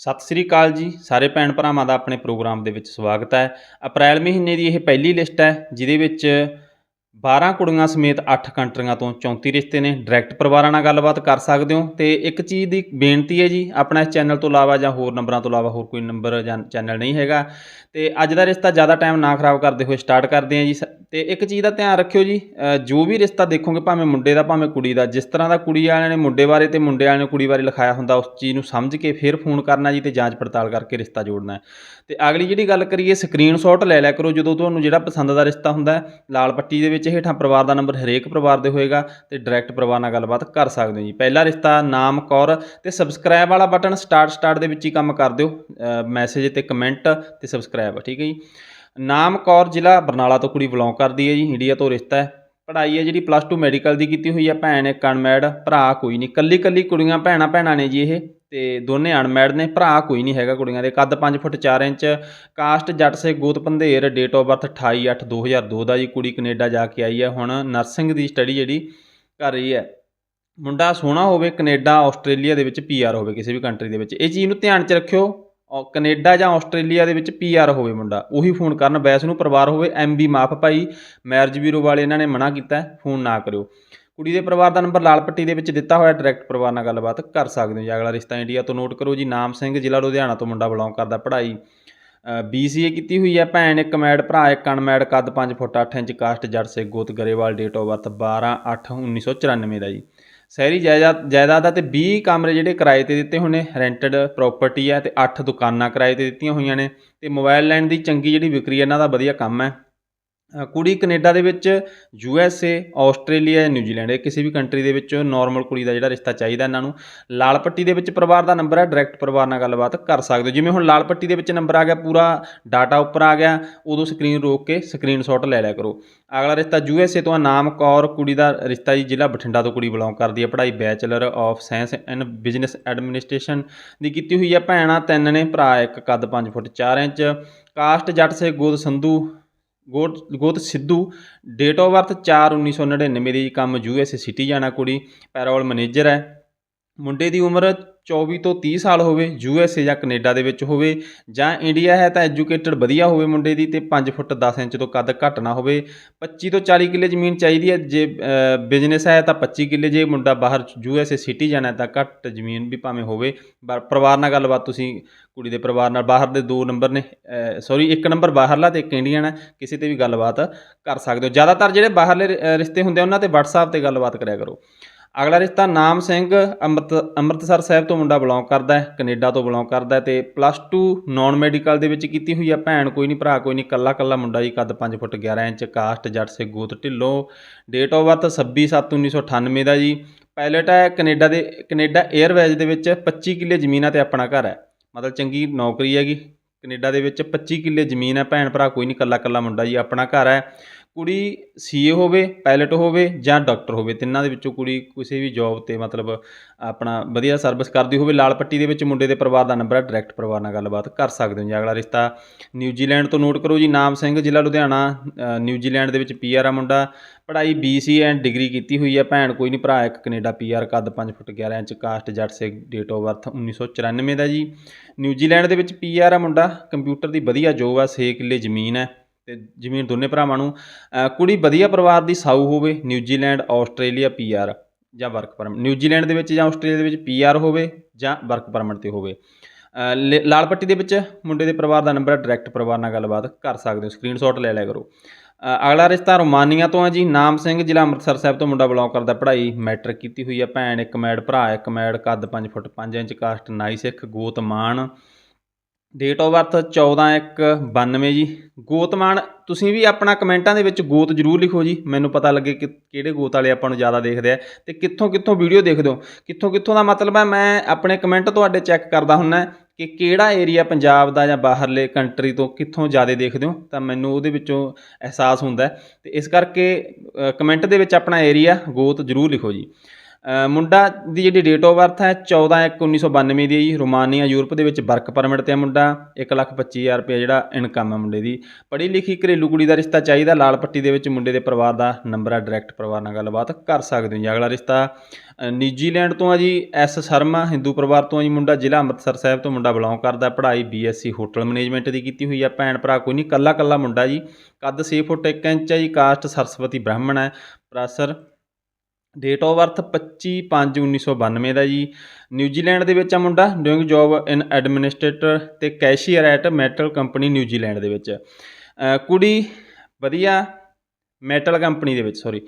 ਸਤਿ ਸ੍ਰੀ ਅਕਾਲ ਜੀ। ਸਾਰੇ ਭੈਣ ਭਰਾਵਾਂ ਦਾ ਆਪਣੇ ਪ੍ਰੋਗਰਾਮ ਦੇ ਵਿੱਚ ਸਵਾਗਤ ਹੈ। ਅਪ੍ਰੈਲ ਮਹੀਨੇ ਦੀ ਇਹ ਪਹਿਲੀ ਲਿਸਟ ਹੈ, ਜਿਹਦੇ ਵਿੱਚ 12 ਕੁੜੀਆਂ ਸਮੇਤ 8 ਕੰਟਰੀਆਂ ਤੋਂ 34 ਰਿਸ਼ਤੇ ਨੇ। ਡਾਇਰੈਕਟ ਪਰਿਵਾਰਾਂ ਨਾਲ ਗੱਲਬਾਤ ਕਰ ਸਕਦੇ ਹੋ। ਤੇ ਇੱਕ ਚੀਜ਼ ਦੀ ਬੇਨਤੀ ਹੈ ਜੀ, ਆਪਣਾ ਇਸ ਚੈਨਲ ਤੋਂ ਇਲਾਵਾ ਜਾਂ ਹੋਰ ਨੰਬਰਾਂ ਤੋਂ ਇਲਾਵਾ ਹੋਰ ਕੋਈ ਨੰਬਰ ਜਾਂ ਚੈਨਲ ਨਹੀਂ ਹੈਗਾ। ਤੇ ਅੱਜ ਦਾ ਰਿਸ਼ਤਾ ਜ਼ਿਆਦਾ ਟਾਈਮ ਨਾ ਖਰਾਬ ਕਰਦੇ ਹੋਏ ਸਟਾਰਟ ਕਰਦੇ ਹਾਂ ਜੀ। ਸ- ਤੇ ਇੱਕ ਚੀਜ਼ ਦਾ ਧਿਆਨ ਰੱਖਿਓ ਜੀ ਜੋ ਵੀ ਰਿਸ਼ਤਾ ਦੇਖੋਗੇ, ਭਾਵੇਂ ਮੁੰਡੇ ਦਾ, ਭਾਵੇਂ ਕੁੜੀ ਦਾ, ਜਿਸ ਤਰ੍ਹਾਂ ਦਾ ਕੁੜੀ ਵਾਲਿਆਂ ਨੇ ਮੁੰਡੇ ਬਾਰੇ ਤੇ ਮੁੰਡੇ ਵਾਲਿਆਂ ਨੇ ਕੁੜੀ ਬਾਰੇ ਲਿਖਾਇਆ ਹੁੰਦਾ, ਉਸ ਚੀਜ਼ ਨੂੰ ਸਮਝ ਕੇ ਫਿਰ ਫੋਨ ਕਰਨਾ ਜੀ ਤੇ ਜਾਂਚ ਪੜਤਾਲ ਕਰਕੇ ਰਿਸ਼ਤਾ ਜੋੜਨਾ ਤੇ ਅਗਲੀ ਜਿਹੜੀ ਗੱਲ ਕਰੀਏ ਸਕਰੀਨਸ਼ਾਟ ਲੈ ਲਿਆ ਕਰੋ ਜਦੋਂ ਤੁਹਾਨੂੰ ਜਿਹੜਾ ਪਸੰਦ ਦਾ ਰਿਸ਼ਤਾ ਹੁੰਦਾ ਲਾਲ ਪੱਟੀ ਦੇ ਵਿੱਚ ਹੇਠਾਂ ਪਰਿਵਾਰ ਦਾ ਨੰਬਰ ਹਰੇਕ ਪਰਿਵਾਰ ਦੇ ਹੋਏਗਾ ਤੇ ਡਾਇਰੈਕਟ ਪਰਿਵਾਰ ਨਾਲ ਗੱਲਬਾਤ ਕਰ ਸਕਦੇ ਹੋ ਜੀ। ਪਹਿਲਾ ਰਿਸ਼ਤਾ ਨਾਮ ਕੌਰ ਤੇ ਸਬਸਕ੍ਰਾਈਬ ਵਾਲਾ ਬਟਨ ਸਟਾਰਟ ਸਟਾਰਟ ਦੇ ਵਿੱਚ ਹੀ ਕੰਮ ਕਰ ਦਿਓ ਮੈਸੇਜ ਤੇ ਕਮੈਂਟ ਤੇ ਸਬਸਕ੍ਰਾਈਬ ਠੀਕ ਹੈ ਜੀ। ਨਾਮ ਕੌਰ ਜ਼ਿਲ੍ਹਾ ਬਰਨਾਲਾ ਤੋਂ ਕੁੜੀ ਬਿਲੋਂਗ ਕਰਦੀ ਹੈ ਜੀ, ਇੰਡੀਆ ਤੋਂ ਰਿਸ਼ਤਾ ਹੈ। ਪੜ੍ਹਾਈ ਹੈ ਜਿਹੜੀ ਪਲੱਸ 2 ਮੈਡੀਕਲ ਦੀ ਕੀਤੀ ਹੋਈ ਹੈ, ਭੈਣ ਇੱਕ ਅਨਮੈਡ ਭਰਾ ਕੋਈ ਨਹੀਂ। ਕੱਲੀ ਕੱਲੀ ਕੁੜੀਆਂ ਭੈਣਾਂ ਭੈਣਾਂ ਨੇ ਜੀ ਇਹ। ਤੇ ਦੋਨੇ ਅਨਮੈਡ ਨੇ, ਭਰਾ ਕੋਈ ਨਹੀਂ ਹੈਗਾ ਕੁੜੀਆਂ ਦੇ, ਕੱਦ 5 ਫੁੱਟ 4 ਇੰਚ, ਕਾਸਟ ਜੱਟ ਸੇ ਗੋਤ ਪੰਧੇਰ ਡੇਟ ਆਫ ਬਰਥ 28 8 2002 ਦਾ ਜੀ, ਕੁੜੀ ਕੈਨੇਡਾ ਜਾ ਕੇ ਆਈ ਹੈ, ਹੁਣ ਨਰਸਿੰਗ ਦੀ ਸਟੱਡੀ ਜਿਹੜੀ ਕਰ ਰਹੀ ਹੈ। ਮੁੰਡਾ ਸੋਹਣਾ ਹੋਵੇ, ਕੈਨੇਡਾ, ਆਸਟ੍ਰੇਲੀਆ ਦੇ ਵਿੱਚ ਪੀਆਰ ਹੋਵੇ, ਕਿਸੇ ਵੀ ਕੰਟਰੀ ਦੇ ਵਿੱਚ। ਇਹ ਚੀਜ਼ ਨੂੰ ਧਿਆਨ 'ਚ ਰੱਖਿਓ ਔ- ਕੈਨੇਡਾ ਜਾਂ ਆਸਟ੍ਰੇਲੀਆ ਦੇ ਵਿੱਚ ਪੀਆਰ ਹੋਵੇ ਮੁੰਡਾ, ਉਹੀ ਫੋਨ ਕਰਨ, ਬੈਸ ਨੂੰ ਪਰਿਵਾਰ ਹੋਵੇ ਐਮਬੀ ਮਾਫ ਭਾਈ ਮੈਰਿਜ ਬਿਊਰੋ ਵਾਲੇ ਇਹਨਾਂ ਨੇ ਮਨਾ ਕੀਤਾ ਫੋਨ ਨਾ ਕਰਿਓ। ਕੁੜੀ ਦੇ ਪਰਿਵਾਰ ਦਾ ਨੰਬਰ ਲਾਲ ਪੱਟੀ ਦੇ ਵਿੱਚ ਦਿੱਤਾ ਹੋਇਆ ਡਾਇਰੈਕਟ ਪਰਿਵਾਰ ਨਾਲ ਗੱਲਬਾਤ ਕਰ ਸਕਦੇ ਹੋ ਜੀ। ਅਗਲਾ ਰਿਸ਼ਤਾ ਇੰਡੀਆ ਤੋਂ ਨੋਟ ਕਰੋ ਜੀ। ਨਾਮ ਸਿੰਘ, ਜ਼ਿਲ੍ਹਾ ਲੁਧਿਆਣਾ ਤੋਂ ਮੁੰਡਾ ਬਿਲੋਂਗ ਕਰਦਾ, ਪੜ੍ਹਾਈ ਬੀਸੀਏ ਕੀਤੀ ਹੋਈ ਹੈ। ਭੈਣ ਇੱਕ ਮੈਡ, ਭਰਾ ਇੱਕ ਅਨਮੈਡ, ਕੱਦ 5 ਫੁੱਟ 8 ਇੰਚ, ਕਾਸਟ ਜੱਟ ਸੇ ਗੋਤ ਗਰੇਵਾਲ ਡੇਟ ਆਫ ਬਰਥ 12 8 1994 ਦਾ ਜੀ। ਸ਼ਹਿਰੀ ਜਾਇਦਾਦ ਜਾਇਦਾਦ ਦਾ ਤੇ 20 ਕਮਰੇ ਜਿਹੜੇ ਕਿਰਾਏ ਤੇ ਦਿੱਤੇ ਹੋਏ ਨੇ ਰੈਂਟਡ ਪ੍ਰਾਪਰਟੀ ਹੈ ਤੇ 8 ਦੁਕਾਨਾਂ ਕਿਰਾਏ ਤੇ ਦਿੱਤੀਆਂ ਹੋਈਆਂ ਨੇ ਤੇ ਮੋਬਾਈਲ ਲੈਣ ਦੀ ਚੰਗੀ ਜਿਹੜੀ ਵਿਕਰੀ ਹੈ ਇਹਨਾਂ ਦਾ ਵਧੀਆ ਕੰਮ ਹੈ। ਕੁੜੀ ਕੈਨੇਡਾ ਦੇ ਵਿੱਚ U S A Australia New Zealand ਇਹ ਕਿਸੇ ਵੀ ਕੰਟਰੀ ਦੇ ਵਿੱਚ ਨਾਰਮਲ ਕੁੜੀ ਦਾ ਜਿਹੜਾ ਰਿਸ਼ਤਾ ਚਾਹੀਦਾ ਇਹਨਾਂ ਨੂੰ ਲਾਲ ਪੱਟੀ ਦੇ ਵਿੱਚ ਪਰਿਵਾਰ ਦਾ ਨੰਬਰ ਹੈ ਡਾਇਰੈਕਟ ਪਰਿਵਾਰ ਨਾਲ ਗੱਲਬਾਤ ਕਰ ਸਕਦੇ ਹੋ। ਜਿਵੇਂ ਹੁਣ ਲਾਲ ਪੱਟੀ ਦੇ ਵਿੱਚ ਨੰਬਰ ਆ ਗਿਆ ਪੂਰਾ ਡਾਟਾ ਉੱਪਰ ਆ ਗਿਆ ਉਦੋਂ ਸਕਰੀਨ ਰੋਕ ਕੇ ਸਕਰੀਨਸ਼ਾਟ ਲੈ ਲਿਆ ਕਰੋ। ਅਗਲਾ ਰਿਸ਼ਤਾ ਯੂ ਐਸ ਏ ਤੋਂ ਆ, ਨਾਮ ਕੌਰ ਕੁੜੀ ਦਾ ਰਿਸ਼ਤਾ ਜੀ ਜ਼ਿਲ੍ਹਾ ਬਠਿੰਡਾ ਤੋਂ ਕੁੜੀ ਬਿਲੋਂਗ ਕਰਦੀ ਹੈ ਪੜ੍ਹਾਈ bachelor of science and business administration ਦੀ ਕੀਤੀ ਹੋਈ ਹੈ। ਭੈਣਾਂ ਤਿੰਨ ਨੇ ਭਰਾ ਇੱਕ ਕੱਦ 5 ਫੁੱਟ 4 ਇੰਚ ਕਾਸਟ ਜੱਟ ਸੇ ਗੋਦ ਸੰਧੂ ਗੋਤ ਗੋਤ ਸਿੱਧੂ ਡੇਟ ਆਫ ਬਰਥ 4 1999 ਦੀ, ਕੰਮ ਯੂ ਐਸ ਸਿਟੀਜ਼ਨ ਆ ਕੁੜੀ ਪੈਰੋਲ ਮੈਨੇਜਰ ਹੈ। ਮੁੰਡੇ ਦੀ ਉਮਰ 24 ਤੋਂ 30 ਸਾਲ ਹੋਵੇ, ਯੂ ਐਸ ਏ ਜਾਂ ਕੈਨੇਡਾ ਦੇ ਵਿੱਚ ਹੋਵੇ ਜਾਂ ਇੰਡੀਆ ਹੈ ਤਾਂ ਐਜੂਕੇਟਡ ਵਧੀਆ ਹੋਵੇ ਮੁੰਡੇ ਦੀ ਤੇ 5 ਫੁੱਟ 10 ਇੰਚ ਤੋਂ ਕੱਦ ਘੱਟ ਨਾ ਹੋਵੇ 25 ਤੋਂ 40 ਕਿੱਲੇ ਜ਼ਮੀਨ ਚਾਹੀਦੀ ਹੈ, ਜੇ ਬਿਜ਼ਨਸ ਹੈ ਤਾਂ 25 ਕਿੱਲੇ, ਜੇ ਮੁੰਡਾ ਬਾਹਰ ਯੂ ਐਸ ਏ ਸਿਟੀ ਜਾਣਾ ਤਾਂ ਘੱਟ ਜ਼ਮੀਨ ਵੀ ਭਾਵੇਂ ਹੋਵੇ ਪਰਿਵਾਰ ਨਾਲ ਗੱਲਬਾਤ ਤੁਸੀਂ ਕੁੜੀ ਦੇ ਪਰਿਵਾਰ ਨਾਲ, ਬਾਹਰ ਦੇ ਦੋ ਨੰਬਰ ਨੇ ਸੌਰੀ ਇੱਕ ਨੰਬਰ ਬਾਹਰਲਾ ਤੇ ਇੱਕ ਇੰਡੀਅਨ ਹੈ ਕਿਸੇ ਤੇ ਵੀ ਗੱਲਬਾਤ ਕਰ ਸਕਦੇ ਹੋ। ਜ਼ਿਆਦਾਤਰ ਜਿਹੜੇ ਬਾਹਰਲੇ ਰਿਸ਼ਤੇ ਹੁੰਦੇ ਆ, ਉਹਨਾਂ ਤੇ WhatsApp ਤੇ ਗੱਲਬਾਤ ਕਰਿਆ ਕਰੋ। ਅਗਲਾ ਰਿਸ਼ਤਾ ਨਾਮ ਸਿੰਘ ਅੰਮ੍ਰਿਤ, ਅੰਮ੍ਰਿਤਸਰ ਸਾਹਿਬ ਤੋਂ ਮੁੰਡਾ ਬਿਲੋਂਗ ਕਰਦਾ ਹੈ, ਕੈਨੇਡਾ ਤੋਂ ਬਿਲੋਂਗ ਕਰਦਾ ਹੈ ਤੇ ਪਲੱਸ 2 ਨਾਨ ਮੈਡੀਕਲ ਦੇ ਵਿੱਚ ਕੀਤੀ ਹੋਈ ਹੈ ਭੈਣ, ਕੋਈ ਨਹੀਂ ਭਰਾ, ਕੋਈ ਨਹੀਂ ਕੱਲਾ ਕੱਲਾ ਮੁੰਡਾ ਜੀ, ਕੱਦ 5 ਫੁੱਟ 11 ਇੰਚ, ਕਾਸਟ, ਜੱਟ ਸੇ ਗੋਤ, ਢਿੱਲੋਂ ਡੇਟ ਆਫ ਬਰਥ 26 7 1998 ਦਾ ਜੀ ਪਾਇਲਟ ਹੈ ਕੈਨੇਡਾ ਦੇ, ਕੈਨੇਡਾ 에ਅਰਵੇਜ਼ ਦੇ ਵਿੱਚ 25 ਕਿੱਲੇ ਜ਼ਮੀਨਾਂ ਤੇ ਆਪਣਾ ਘਰ ਹੈ, ਮਤਲਬ ਚੰਗੀ ਨੌਕਰੀ ਹੈਗੀ, ਕੈਨੇਡਾ ਦੇ ਵਿੱਚ 25 ਕਿੱਲੇ ਜ਼ਮੀਨ ਹੈ, ਭੈਣ ਭਰਾ, ਕੋਈ ਨਹੀਂ ਕੱਲਾ ਕੱਲਾ ਮੁੰਡਾ ਜੀ, ਆਪਣਾ ਘਰ ਹੈ ਕੁੜੀ ਸੀਏ ਹੋਵੇ ਪਾਇਲਟ ਹੋਵੇ ਜਾਂ ਡਾਕਟਰ ਹੋਵੇ, ਤਿੰਨਾਂ ਦੇ ਵਿੱਚੋਂ ਕੁੜੀ ਕਿਸੇ ਵੀ ਜੌਬ ਤੇ ਮਤਲਬ ਆਪਣਾ ਵਧੀਆ ਸਰਵਿਸ ਕਰਦੀ ਹੋਵੇ, ਲਾਲ ਪੱਟੀ ਦੇ ਵਿੱਚ ਮੁੰਡੇ ਦੇ ਪਰਿਵਾਰ ਦਾ ਨੰਬਰ ਹੈ ਡਾਇਰੈਕਟ ਪਰਿਵਾਰ ਨਾਲ ਗੱਲਬਾਤ ਕਰ ਸਕਦੇ ਹੋ ਜੀ। ਅਗਲਾ ਰਿਸ਼ਤਾ ਨਿਊਜ਼ੀਲੈਂਡ ਤੋਂ ਨੋਟ ਕਰੋ ਜੀ, ਨਾਮ ਸਿੰਘ, ਜ਼ਿਲ੍ਹਾ ਲੁਧਿਆਣਾ ਨਿਊਜ਼ੀਲੈਂਡ ਦੇ ਵਿੱਚ ਪੀਆਰ ਆ ਮੁੰਡਾ। ਪੜ੍ਹਾਈ ਬੀਸੀ ਐਂਡ ਡਿਗਰੀ ਕੀਤੀ ਹੋਈ ਹੈ ਭੈਣ, ਕੋਈ ਨਹੀਂ ਭਰਾ, ਇੱਕ ਕੈਨੇਡਾ ਪੀਆਰ ਕੱਦ 5 ਫੁੱਟ 11 ਇੰਚ ਕਾਸਟ ਜੱਟ ਸੇ ਡੇਟ ਆਫ ਬਰਥ 1994 ਦਾ ਜੀ। ਨਿਊਜ਼ੀਲੈਂਡ ਦੇ ਵਿੱਚ ਪੀਆਰ ਆ ਮੁੰਡਾ ਕੰਪਿਊਟਰ ਦੀ ਵਧੀਆ ਜੋਬ ਆ 6 ਕਿੱਲੇ ਜ਼ਮੀਨ ਹੈ ਤੇ ਜ਼ਮੀਨ ਦੋਨੇ ਭਰਾਵਾਂ ਨੂੰ ਕੁੜੀ ਵਧੀਆ ਪਰਿਵਾਰ ਦੀ ਸਾਊ ਹੋਵੇ ਨਿਊਜ਼ੀਲੈਂਡ ਆਸਟ੍ਰੇਲੀਆ ਪੀਆਰ ਜਾਂ ਵਰਕ ਪਰਮਿਟ ਨਿਊਜ਼ੀਲੈਂਡ ਦੇ ਵਿੱਚ ਜਾਂ ਆਸਟ੍ਰੇਲੀਆ ਦੇ ਵਿੱਚ ਪੀਆਰ ਹੋਵੇ ਜਾਂ ਵਰਕ ਪਰਮਿਟ ਤੇ ਹੋਵੇ। ਲੇ- ਲਾਲ ਪੱਟੀ ਦੇ ਵਿੱਚ ਮੁੰਡੇ ਦੇ ਪਰਿਵਾਰ ਦਾ ਨੰਬਰ ਹੈ ਡਾਇਰੈਕਟ ਪਰਿਵਾਰ ਨਾਲ ਗੱਲਬਾਤ ਕਰ ਸਕਦੇ ਹੋ ਸਕਰੀਨਸ਼ਾਟ ਲੈ ਲਿਆ ਕਰੋ। ਅਗਲਾ ਰਿਸ਼ਤਾ ਰੋਮਾਨੀਆ ਤੋਂ ਹੈ ਜੀ, ਨਾਮ ਸਿੰਘ, ਜ਼ਿਲ੍ਹਾ ਅੰਮ੍ਰਿਤਸਰ ਸਾਹਿਬ ਤੋਂ ਮੁੰਡਾ ਬਿਲੋਂਗ ਕਰਦਾ, ਪੜ੍ਹਾਈ ਮੈਟ੍ਰਿਕ ਕੀਤੀ ਹੋਈ ਹੈ, ਭੈਣ ਇੱਕ ਮੈਡ, ਭਰਾ ਇੱਕ ਮੈੜ ਕੱਦ 5 ਫੁੱਟ 5 ਇੰਚ ਕਾਸਟ ਨਾਈ ਸਿੱਖ, ਗੋਤ ਮਾਨ ਡੇਟ ਆਫ ਬਰਥ 14 1 92 ਜੀ। ਗੋਤਮਾਨ ਤੁਸੀਂ ਵੀ ਆਪਣਾ ਕਮੈਂਟਾਂ ਦੇ ਵਿੱਚ ਗੋਤ ਜ਼ਰੂਰ ਲਿਖੋ ਜੀ। ਮੈਨੂੰ ਪਤਾ ਲੱਗੇ ਕਿ ਕਿਹੜੇ ਗੋਤ ਵਾਲੇ ਆਪਾਂ ਨੂੰ ਜ਼ਿਆਦਾ ਦੇਖਦੇ ਆ। ਤੇ ਕਿੱਥੋਂ ਕਿੱਥੋਂ ਵੀਡੀਓ ਦੇਖਦੇ ਹੋ? ਕਿੱਥੋਂ ਕਿੱਥੋਂ ਦਾ ਮਤਲਬ ਹੈ? ਮੈਂ ਆਪਣੇ ਕਮੈਂਟ ਤੁਹਾਡੇ ਚੈੱਕ ਕਰਦਾ ਹੁੰਨਾ ਕਿ ਕਿਹੜਾ ਏਰੀਆ ਪੰਜਾਬ ਦਾ ਜਾਂ ਬਾਹਰਲੇ ਕੰਟਰੀ ਤੋਂ ਕਿੱਥੋਂ ਜ਼ਿਆਦਾ ਦੇਖਦੇ ਹੋ? ਤਾਂ ਮੈਨੂੰ ਉਹਦੇ ਵਿੱਚੋਂ ਅਹਿਸਾਸ ਹੁੰਦਾ ਹੈ। ਤੇ ਇਸ ਕਰਕੇ ਕਮੈਂਟ ਦੇ ਵਿੱਚ ਆਪਣਾ ਏਰੀਆ ਗੋਤ ਜ਼ਰੂਰ ਲਿਖੋ ਜੀ। ਮੁੰਡਾ ਦੀ ਜਿਹੜੀ ਡੇਟ ਆਫ ਬਰਥ ਹੈ 14/1/1992 ਦੀ ਹੈ ਜੀ। ਰੋਮਾਨੀਆ ਯੂਰਪ ਦੇ ਵਿੱਚ ਵਰਕ ਪਰਮਿਟ ਤੇ ਹੈ ਮੁੰਡਾ। 1,25,000 ਰੁਪਏ ਜਿਹੜਾ ਇਨਕਮ ਹੈ ਮੁੰਡੇ ਦੀ। ਪੜ੍ਹੀ ਲਿਖੀ ਘਰੇਲੂ ਕੁੜੀ ਦਾ ਰਿਸ਼ਤਾ ਚਾਹੀਦਾ। ਲਾਲ ਪੱਟੀ ਦੇ ਵਿੱਚ ਮੁੰਡੇ ਦੇ ਪਰਿਵਾਰ ਦਾ ਨੰਬਰ ਹੈ ਡਾਇਰੈਕਟ ਪਰਿਵਾਰ ਨਾਲ ਗੱਲਬਾਤ ਕਰ ਸਕਦੇ ਹੋ ਜੀ ਅਗਲਾ ਰਿਸ਼ਤਾ। ਨਿਊਜ਼ੀਲੈਂਡ ਤੋਂ ਆ ਜੀ ਐਸ ਸ਼ਰਮਾ ਹਿੰਦੂ ਪਰਿਵਾਰ ਤੋਂ ਆ ਜੀ ਮੁੰਡਾ। ਜ਼ਿਲ੍ਹਾ ਅੰਮ੍ਰਿਤਸਰ ਸਾਹਿਬ ਤੋਂ ਮੁੰਡਾ ਬਿਲੋਂਗ ਕਰਦਾ ਪੜ੍ਹਾਈ ਬੀਐਸਸੀ ਹੋਟਲ ਮੈਨੇਜਮੈਂਟ ਦੀ ਕੀਤੀ ਹੋਈ ਆ ਭੈਣ ਭਰਾ ਕੋਈ ਨਹੀਂ ਕੱਲਾ ਕੱਲਾ ਮੁੰਡਾ ਜੀ। ਕੱਦ 6 ਫੁੱਟ 1 ਇੰਚ ਹੈ ਜੀ। ਕਾਸਟ ਸਰਸਵਤੀ ਬ੍ਰਾਹਮਣ ਹੈ। ਪ੍ਰਾਸਰ ਡੇਟ ਆਫ ਬਰਥ 25/5/1992 ਦਾ ਜੀ। ਨਿਊਜ਼ੀਲੈਂਡ ਦੇ ਵਿੱਚ ਆ ਮੁੰਡਾ ਡੂਇੰਗ ਜੌਬ ਇਨ ਐਡਮਿਨਿਸਟ੍ਰੇਟਰ ਤੇ cashier at metal company New Zealand ਦੇ ਵਿੱਚ। ਕੁੜੀ ਵਧੀਆ ਮੈਟਲ ਕੰਪਨੀ ਦੇ ਵਿੱਚ ਸੌਰੀ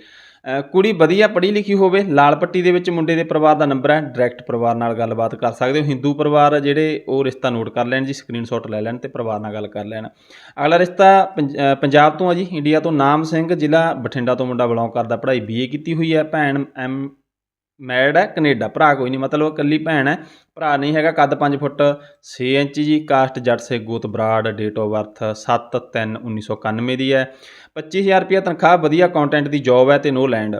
ਕੁੜੀ ਵਧੀਆ ਪੜ੍ਹੀ ਲਿਖੀ ਹੋਵੇ, ਲਾਲ ਪੱਟੀ ਦੇ ਵਿੱਚ ਮੁੰਡੇ ਦੇ ਪਰਿਵਾਰ ਦਾ ਨੰਬਰ ਹੈ ਡਾਇਰੈਕਟ ਪਰਿਵਾਰ ਨਾਲ ਗੱਲਬਾਤ ਕਰ ਸਕਦੇ ਹੋ। ਹਿੰਦੂ ਪਰਿਵਾਰ ਜਿਹੜੇ, ਉਹ ਰਿਸ਼ਤਾ ਨੋਟ ਕਰ ਲੈਣ ਜੀ ਸਕਰੀਨਸ਼ਾਟ ਲੈ ਲੈਣ ਤੇ ਪਰਿਵਾਰ ਨਾਲ ਗੱਲ ਕਰ ਲੈਣ। ਅਗਲਾ ਰਿਸ਼ਤਾ ਪੰਜਾਬ ਤੋਂ ਆ ਜੀ ਇੰਡੀਆ ਤੋਂ ਨਾਮ ਸਿੰਘ, ਜ਼ਿਲ੍ਹਾ ਬਠਿੰਡਾ ਤੋਂ ਮੁੰਡਾ ਬਿਲੋਂਗ ਕਰਦਾ, ਪੜ੍ਹਾਈ ਬੀਏ ਕੀਤੀ ਹੋਈ ਹੈ, ਭੈਣ ਐਮ ਮੈਡ ਹੈ, ਕੈਨੇਡਾ, ਭਰਾ ਕੋਈ ਨਹੀਂ, ਮਤਲਬ ਇਕੱਲੀ ਭੈਣ ਹੈ, ਭਰਾ ਨਹੀਂ ਹੈਗਾ, ਕੱਦ 5 ਫੁੱਟ 6 ਇੰਚ ਜੀ ਕਾਸਟ ਜੱਟ ਸੇ ਗੋਤ ਬਰਾੜ ਡੇਟ ਆਫ ਬਰਥ 7/3/1991 ਦੀ ਹੈ। 25000 ਰੁਪਏ ਤਨਖਾਹ ਵਧੀਆ ਕੰਟੈਂਟ ਦੀ ਜੌਬ ਹੈ ਤੇ ਨੋ ਲੈਂਡ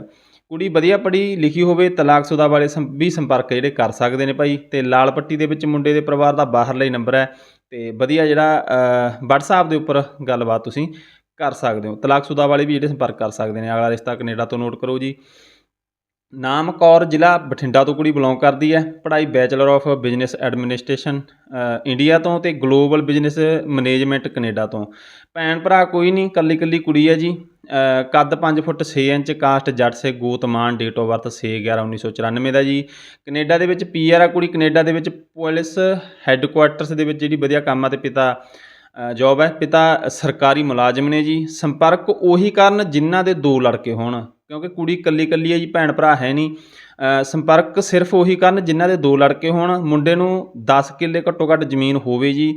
ਕੁੜੀ ਵਧੀਆ ਪੜ੍ਹੀ ਲਿਖੀ ਹੋਵੇ ਤਲਾਕਸ਼ੁਦਾ ਵਾਲੇ ਵੀ ਸੰਪਰਕ ਜਿਹੜੇ ਕਰ ਸਕਦੇ ਨੇ ਭਾਈ। ਤੇ ਲਾਲ ਪੱਟੀ ਦੇ ਵਿੱਚ ਮੁੰਡੇ ਦੇ ਪਰਿਵਾਰ ਦਾ ਬਾਹਰਲਾ ਹੀ ਨੰਬਰ ਹੈ। ਤੇ ਵਧੀਆ ਜਿਹੜਾ ਅ, WhatsApp ਦੇ ਉੱਪਰ ਗੱਲਬਾਤ ਤੁਸੀਂ ਕਰ ਸਕਦੇ ਹੋ। ਤਲਾਕਸ਼ੁਦਾ ਵਾਲੇ ਵੀ ਜਿਹੜੇ ਸੰਪਰਕ ਕਰ ਸਕਦੇ ਨੇ। ਅਗਲਾ ਰਿਸ਼ਤਾ ਕੈਨੇਡਾ ਤੋਂ ਨੋਟ ਕਰੋ ਜੀ। ਨਾਮ ਕੌਰ ਜ਼ਿਲ੍ਹਾ ਬਠਿੰਡਾ ਤੋਂ ਕੁੜੀ ਬਿਲੋਂਗ ਕਰਦੀ ਹੈ। ਪੜ੍ਹਾਈ bachelor of business administration India ਤੋਂ ਤੇ ਗਲੋਬਲ ਬਿਜ਼ਨਸ ਮੈਨੇਜਮੈਂਟ ਕੈਨੇਡਾ ਤੋਂ। ਭੈਣ ਭਰਾ ਕੋਈ ਨਹੀਂ ਕੱਲੀ ਕੱਲੀ ਕੁੜੀ ਹੈ ਜੀ। ਕੱਦ 5 ਫੁੱਟ 6 ਇੰਚ ਕਾਸਟ ਜੱਟ ਸੇ ਗੋਤਮਾਨ ਡੇਟ ਆਫ ਬਰਥ 6/11/1994 ਦਾ ਜੀ। ਕੈਨੇਡਾ ਦੇ ਵਿੱਚ ਪੀਆਰ ਆ ਕੁੜੀ, ਕੈਨੇਡਾ ਦੇ ਵਿੱਚ ਪੁਲਿਸ ਹੈੱਡਕੁਆਟਰਸ ਦੇ ਵਿੱਚ ਜਿਹੜੀ ਵਧੀਆ ਕੰਮ ਆ ਤੇ ਪਿਤਾ ਜੌਬ ਹੈ। ਪਿਤਾ ਸਰਕਾਰੀ ਮੁਲਾਜ਼ਮ ਨੇ ਜੀ। ਸੰਪਰਕ ਉਹੀ ਕਰਨ ਜਿਨ੍ਹਾਂ ਦੇ ਦੋ ਲੜਕੇ ਹੋਣ। ਕਿਉਂਕਿ ਕੁੜੀ ਇਕੱਲੀ ਇਕੱਲੀ ਹੈ ਜੀ, ਭੈਣ ਭਰਾ ਹੈ ਨਹੀਂ। ਸੰਪਰਕ ਸਿਰਫ ਉਹੀ ਕਰਨ ਜਿਨ੍ਹਾਂ ਦੇ ਦੋ ਲੜਕੇ ਹੋਣ। ਮੁੰਡੇ ਨੂੰ 10 ਕਿੱਲੇ ਘੱਟੋ ਘੱਟ ਜ਼ਮੀਨ ਹੋਵੇ ਜੀ।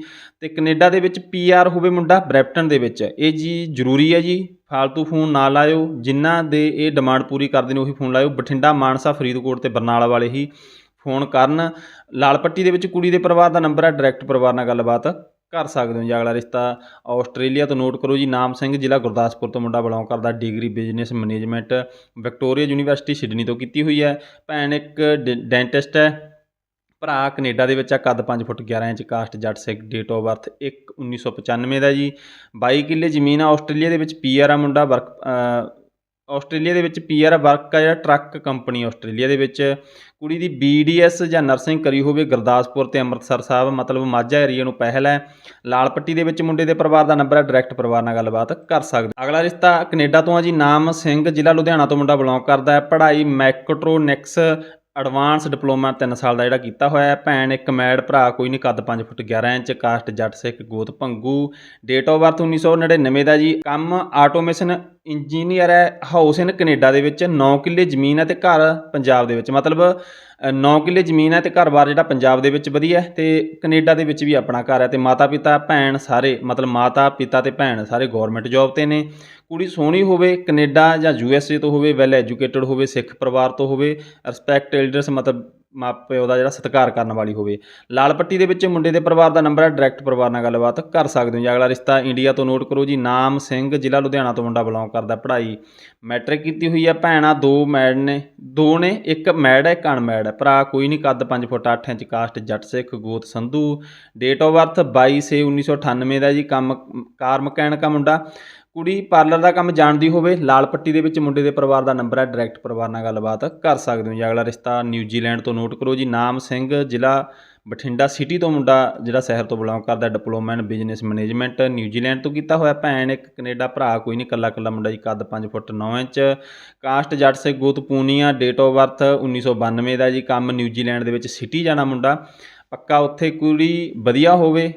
ਤੇ ਕੈਨੇਡਾ ਦੇ ਵਿੱਚ ਪੀਆਰ ਹੋਵੇ ਮੁੰਡਾ, ਬ੍ਰੈਪਟਨ ਦੇ ਵਿੱਚ। ਇਹ ਜੀ ਜ਼ਰੂਰੀ ਹੈ ਜੀ, ਫਾਲਤੂ ਫੋਨ ਨਾ ਲਾਇਓ। ਜਿਨ੍ਹਾਂ ਦੇ ਇਹ ਡਿਮਾਂਡ ਪੂਰੀ ਕਰਦੇ ਨੇ, ਉਹੀ ਫੋਨ ਲਾਇਓ। ਬਠਿੰਡਾ, ਮਾਨਸਾ, ਫਰੀਦਕੋਟ ਤੇ ਬਰਨਾਲਾ ਵਾਲੇ ਹੀ ਫੋਨ ਕਰਨ। ਲਾਲ ਪੱਟੀ ਦੇ ਵਿੱਚ ਕੁੜੀ ਦੇ ਪਰਿਵਾਰ ਦਾ ਨੰਬਰ ਹੈ, ਡਾਇਰੈਕਟ ਪਰਿਵਾਰ ਨਾਲ ਗੱਲਬਾਤ ਕਰ ਸਕਦੇ ਹੋ ਜੀ ਅਗਲਾ ਰਿਸ਼ਤਾ। ਆਸਟ੍ਰੇਲੀਆ ਤੋਂ ਨੋਟ ਕਰੋ ਜੀ, ਨਾਮ ਸਿੰਘ ਜ਼ਿਲ੍ਹਾ ਗੁਰਦਾਸਪੁਰ ਤੋਂ ਮੁੰਡਾ ਬਿਲੋਂਗ ਕਰਦਾ degree business management Victoria University Sydney ਤੋਂ ਕੀਤੀ ਹੋਈ ਹੈ। ਭੈਣ ਇੱਕ ਡੈਂਟਿਸਟ ਹੈ। ਭਰਾ ਕੈਨੇਡਾ ਦੇ ਵਿੱਚ ਆ, ਕੱਦ 5 ਫੁੱਟ 11 inch, caste Jatt Sikh date of birth 1 1995 ਦਾ ਜੀ। 22 ਕਿੱਲੇ ਜ਼ਮੀਨ ਆ ਆਸਟ੍ਰੇਲੀਆ ਦੇ ਵਿੱਚ ਪੀਆਰ ਆ ਮੁੰਡਾ, ਵਰਕ ਆਸਟ੍ਰੇਲੀਆ ਦੇ ਵਿੱਚ ਪੀਆਰ ਆ ਵਰਕ ਆ, ਜਿਹੜਾ ਟਰੱਕ ਕੰਪਨੀ ਆਸਟ੍ਰੇਲੀਆ ਦੇ ਵਿੱਚ। ਕੁੜੀ ਦੀ ਬੀਡੀਐਸ ਜਾਂ ਨਰਸਿੰਗ ਕਰੀ ਹੋਵੇ ਗੁਰਦਾਸਪੁਰ ਤੇ ਅੰਮ੍ਰਿਤਸਰ ਸਾਹਿਬ, ਮਤਲਬ ਮਾਝਾ ਏਰੀਆ ਨੂੰ ਪਹਿਲ ਹੈ। ਲਾਲ ਪੱਟੀ ਦੇ ਵਿੱਚ ਮੁੰਡੇ ਦੇ ਪਰਿਵਾਰ ਦਾ ਨੰਬਰ ਹੈ ਡਾਇਰੈਕਟ ਪਰਿਵਾਰ ਨਾਲ ਗੱਲਬਾਤ ਕਰ ਸਕਦੇ ਅਗਲਾ ਰਿਸ਼ਤਾ ਕੈਨੇਡਾ ਤੋਂ ਆ ਜੀ, ਨਾਮ ਸਿੰਘ, ਜ਼ਿਲ੍ਹਾ ਲੁਧਿਆਣਾ ਤੋਂ ਮੁੰਡਾ ਬਿਲੋਂਗ ਕਰਦਾ ਹੈ। ਪੜ੍ਹਾਈ ਮੈਕਟ੍ਰੋਨਿਕਸ ਐਡਵਾਂਸ ਡਿਪਲੋਮਾ 3 ਸਾਲ ਦਾ ਜਿਹੜਾ ਕੀਤਾ ਹੋਇਆ ਹੈ। ਭੈਣ, ਇੱਕ ਮੈਡ ਭਰਾ, ਕੋਈ ਨਹੀਂ, ਕੱਦ 5 ਫੁੱਟ 11 ਇੰਚ, ਕਾਸਟ ਜੱਟ ਸਿੱਖ, ਗੋਤ ਭੰਗੂ। ਡੇਟ ਆਫ ਬਰਥ 1999 ਦਾ ਜੀ। ਕੰਮ ਆਟੋਮੇਸ਼ਨ ਇੰਜੀਨੀਅਰ ਹੈ। ਹਾਊਸ ਇਨ ਕੈਨੇਡਾ ਦੇ ਵਿੱਚ 9 ਕਿੱਲੇ ਜ਼ਮੀਨ ਹੈ ਤੇ ਘਰ ਪੰਜਾਬ ਦੇ ਵਿੱਚ। ਮਤਲਬ 9 ਕਿੱਲੇ ਜ਼ਮੀਨ ਹੈ ਤੇ ਘਰ-ਬਾਰ ਜਿਹੜਾ ਪੰਜਾਬ ਦੇ ਵਿੱਚ ਵਧੀਆ ਹੈ ਤੇ ਕੈਨੇਡਾ ਦੇ ਵਿੱਚ ਵੀ ਆਪਣਾ ਘਰ ਹੈ ਤੇ ਮਾਤਾ-ਪਿਤਾ, ਭੈਣ ਸਾਰੇ, ਮਤਲਬ ਮਾਤਾ, ਪਿਤਾ ਤੇ ਭੈਣ ਸਾਰੇ ਗਵਰਨਮੈਂਟ ਜੌਬ ਤੇ ਨੇ। ਕੁੜੀ ਸੋਹਣੀ ਹੋਵੇ, ਕੈਨੇਡਾ ਜਾਂ ਯੂਐਸਏ ਤੋਂ ਹੋਵੇ ਵੈਲ ਐਜੂਕੇਟਡ ਹੋਵੇ, ਸਿੱਖ ਪਰਿਵਾਰ ਤੋਂ ਹੋਵੇ ਰਿਸਪੈਕਟ ਐਲਡਰਸ ਮਤਲਬ ਮਾਪਿਓ ਦਾ ਜਿਹੜਾ ਸਤਿਕਾਰ ਕਰਨ ਵਾਲੀ ਹੋਵੇ। ਲਾਲ ਪੱਟੀ ਦੇ ਵਿੱਚ ਮੁੰਡੇ ਦੇ ਪਰਿਵਾਰ ਦਾ ਨੰਬਰ ਹੈ ਡਾਇਰੈਕਟ ਪਰਿਵਾਰ ਨਾਲ ਗੱਲਬਾਤ ਕਰ ਸਕਦੇ ਹੋ ਜੀ। ਅਗਲਾ ਰਿਸ਼ਤਾ ਇੰਡੀਆ ਤੋਂ ਨੋਟ ਕਰੋ ਜੀ। ਨਾਮ ਸਿੰਘ, ਜ਼ਿਲ੍ਹਾ ਲੁਧਿਆਣਾ ਤੋਂ ਮੁੰਡਾ ਬਿਲੋਂਗ ਕਰਦਾ ਪੜ੍ਹਾਈ ਮੈਟ੍ਰਿਕ ਕੀਤੀ ਹੋਈ ਹੈ। ਭੈਣਾਂ ਦੋ ਮੈਡ ਨੇ, ਦੋ ਨੇ, ਇੱਕ ਮੈਡ ਹੈ, ਇੱਕ ਅਨਮੈਡ ਹੈ। ਭਰਾ ਕੋਈ ਨਹੀਂ, ਕੱਦ 5 ਫੁੱਟ 8 ਇੰਚ ਕਾਸਟ ਜੱਟ ਸਿੱਖ, ਗੋਤ ਸੰਧੂ। ਡੇਟ ਆਫ ਬਰਥ 22 ਸੇ 1998 ਦਾ ਜੀ। ਕੰਮ, ਕਾਰ ਮਕੈਨਿਕ ਮੁੰਡਾ। ਕੁੜੀ ਪਾਰਲਰ ਦਾ ਕੰਮ ਜਾਣਦੀ ਹੋਵੇ, ਲਾਲ ਪੱਟੀ ਦੇ ਵਿੱਚ ਮੁੰਡੇ ਦੇ ਪਰਿਵਾਰ ਦਾ ਨੰਬਰ ਹੈ ਡਾਇਰੈਕਟ ਪਰਿਵਾਰ ਨਾਲ ਗੱਲਬਾਤ ਕਰ ਸਕਦੇ ਹੋ ਜੀ। ਅਗਲਾ ਰਿਸ਼ਤਾ ਨਿਊਜ਼ੀਲੈਂਡ ਤੋਂ ਨੋਟ ਕਰੋ ਜੀ। ਨਾਮ ਸਿੰਘ, ਜ਼ਿਲ੍ਹਾ ਬਠਿੰਡਾ ਸਿਟੀ ਤੋਂ ਮੁੰਡਾ, ਜਿਹੜਾ ਸ਼ਹਿਰ ਤੋਂ ਬਿਲੋਂਗ ਕਰਦਾ diploma in business management New Zealand ਤੋਂ ਕੀਤਾ ਹੋਇਆ ਭੈਣ, ਇੱਕ ਕੈਨੇਡਾ ਭਰਾ, ਕੋਈ ਨਹੀਂ ਕੱਲਾ ਕੱਲਾ ਮੁੰਡਾ ਜੀ, ਕੱਦ 5 ਫੁੱਟ 9 ਇੰਚ। ਕਾਸਟ ਜੱਟ ਸੇ ਗੋਤ ਪੂਨੀਆ ਡੇਟ ਆਫ ਬਰਥ 1992 ਦਾ ਜੀ। ਕੰਮ ਨਿਊਜ਼ੀਲੈਂਡ ਦੇ ਵਿੱਚ ਸਿਟੀ ਜਾਣਾ ਮੁੰਡਾ। ਪੱਕਾ ਉੱਥੇ ਕੁੜੀ ਵਧੀਆ ਹੋਵੇ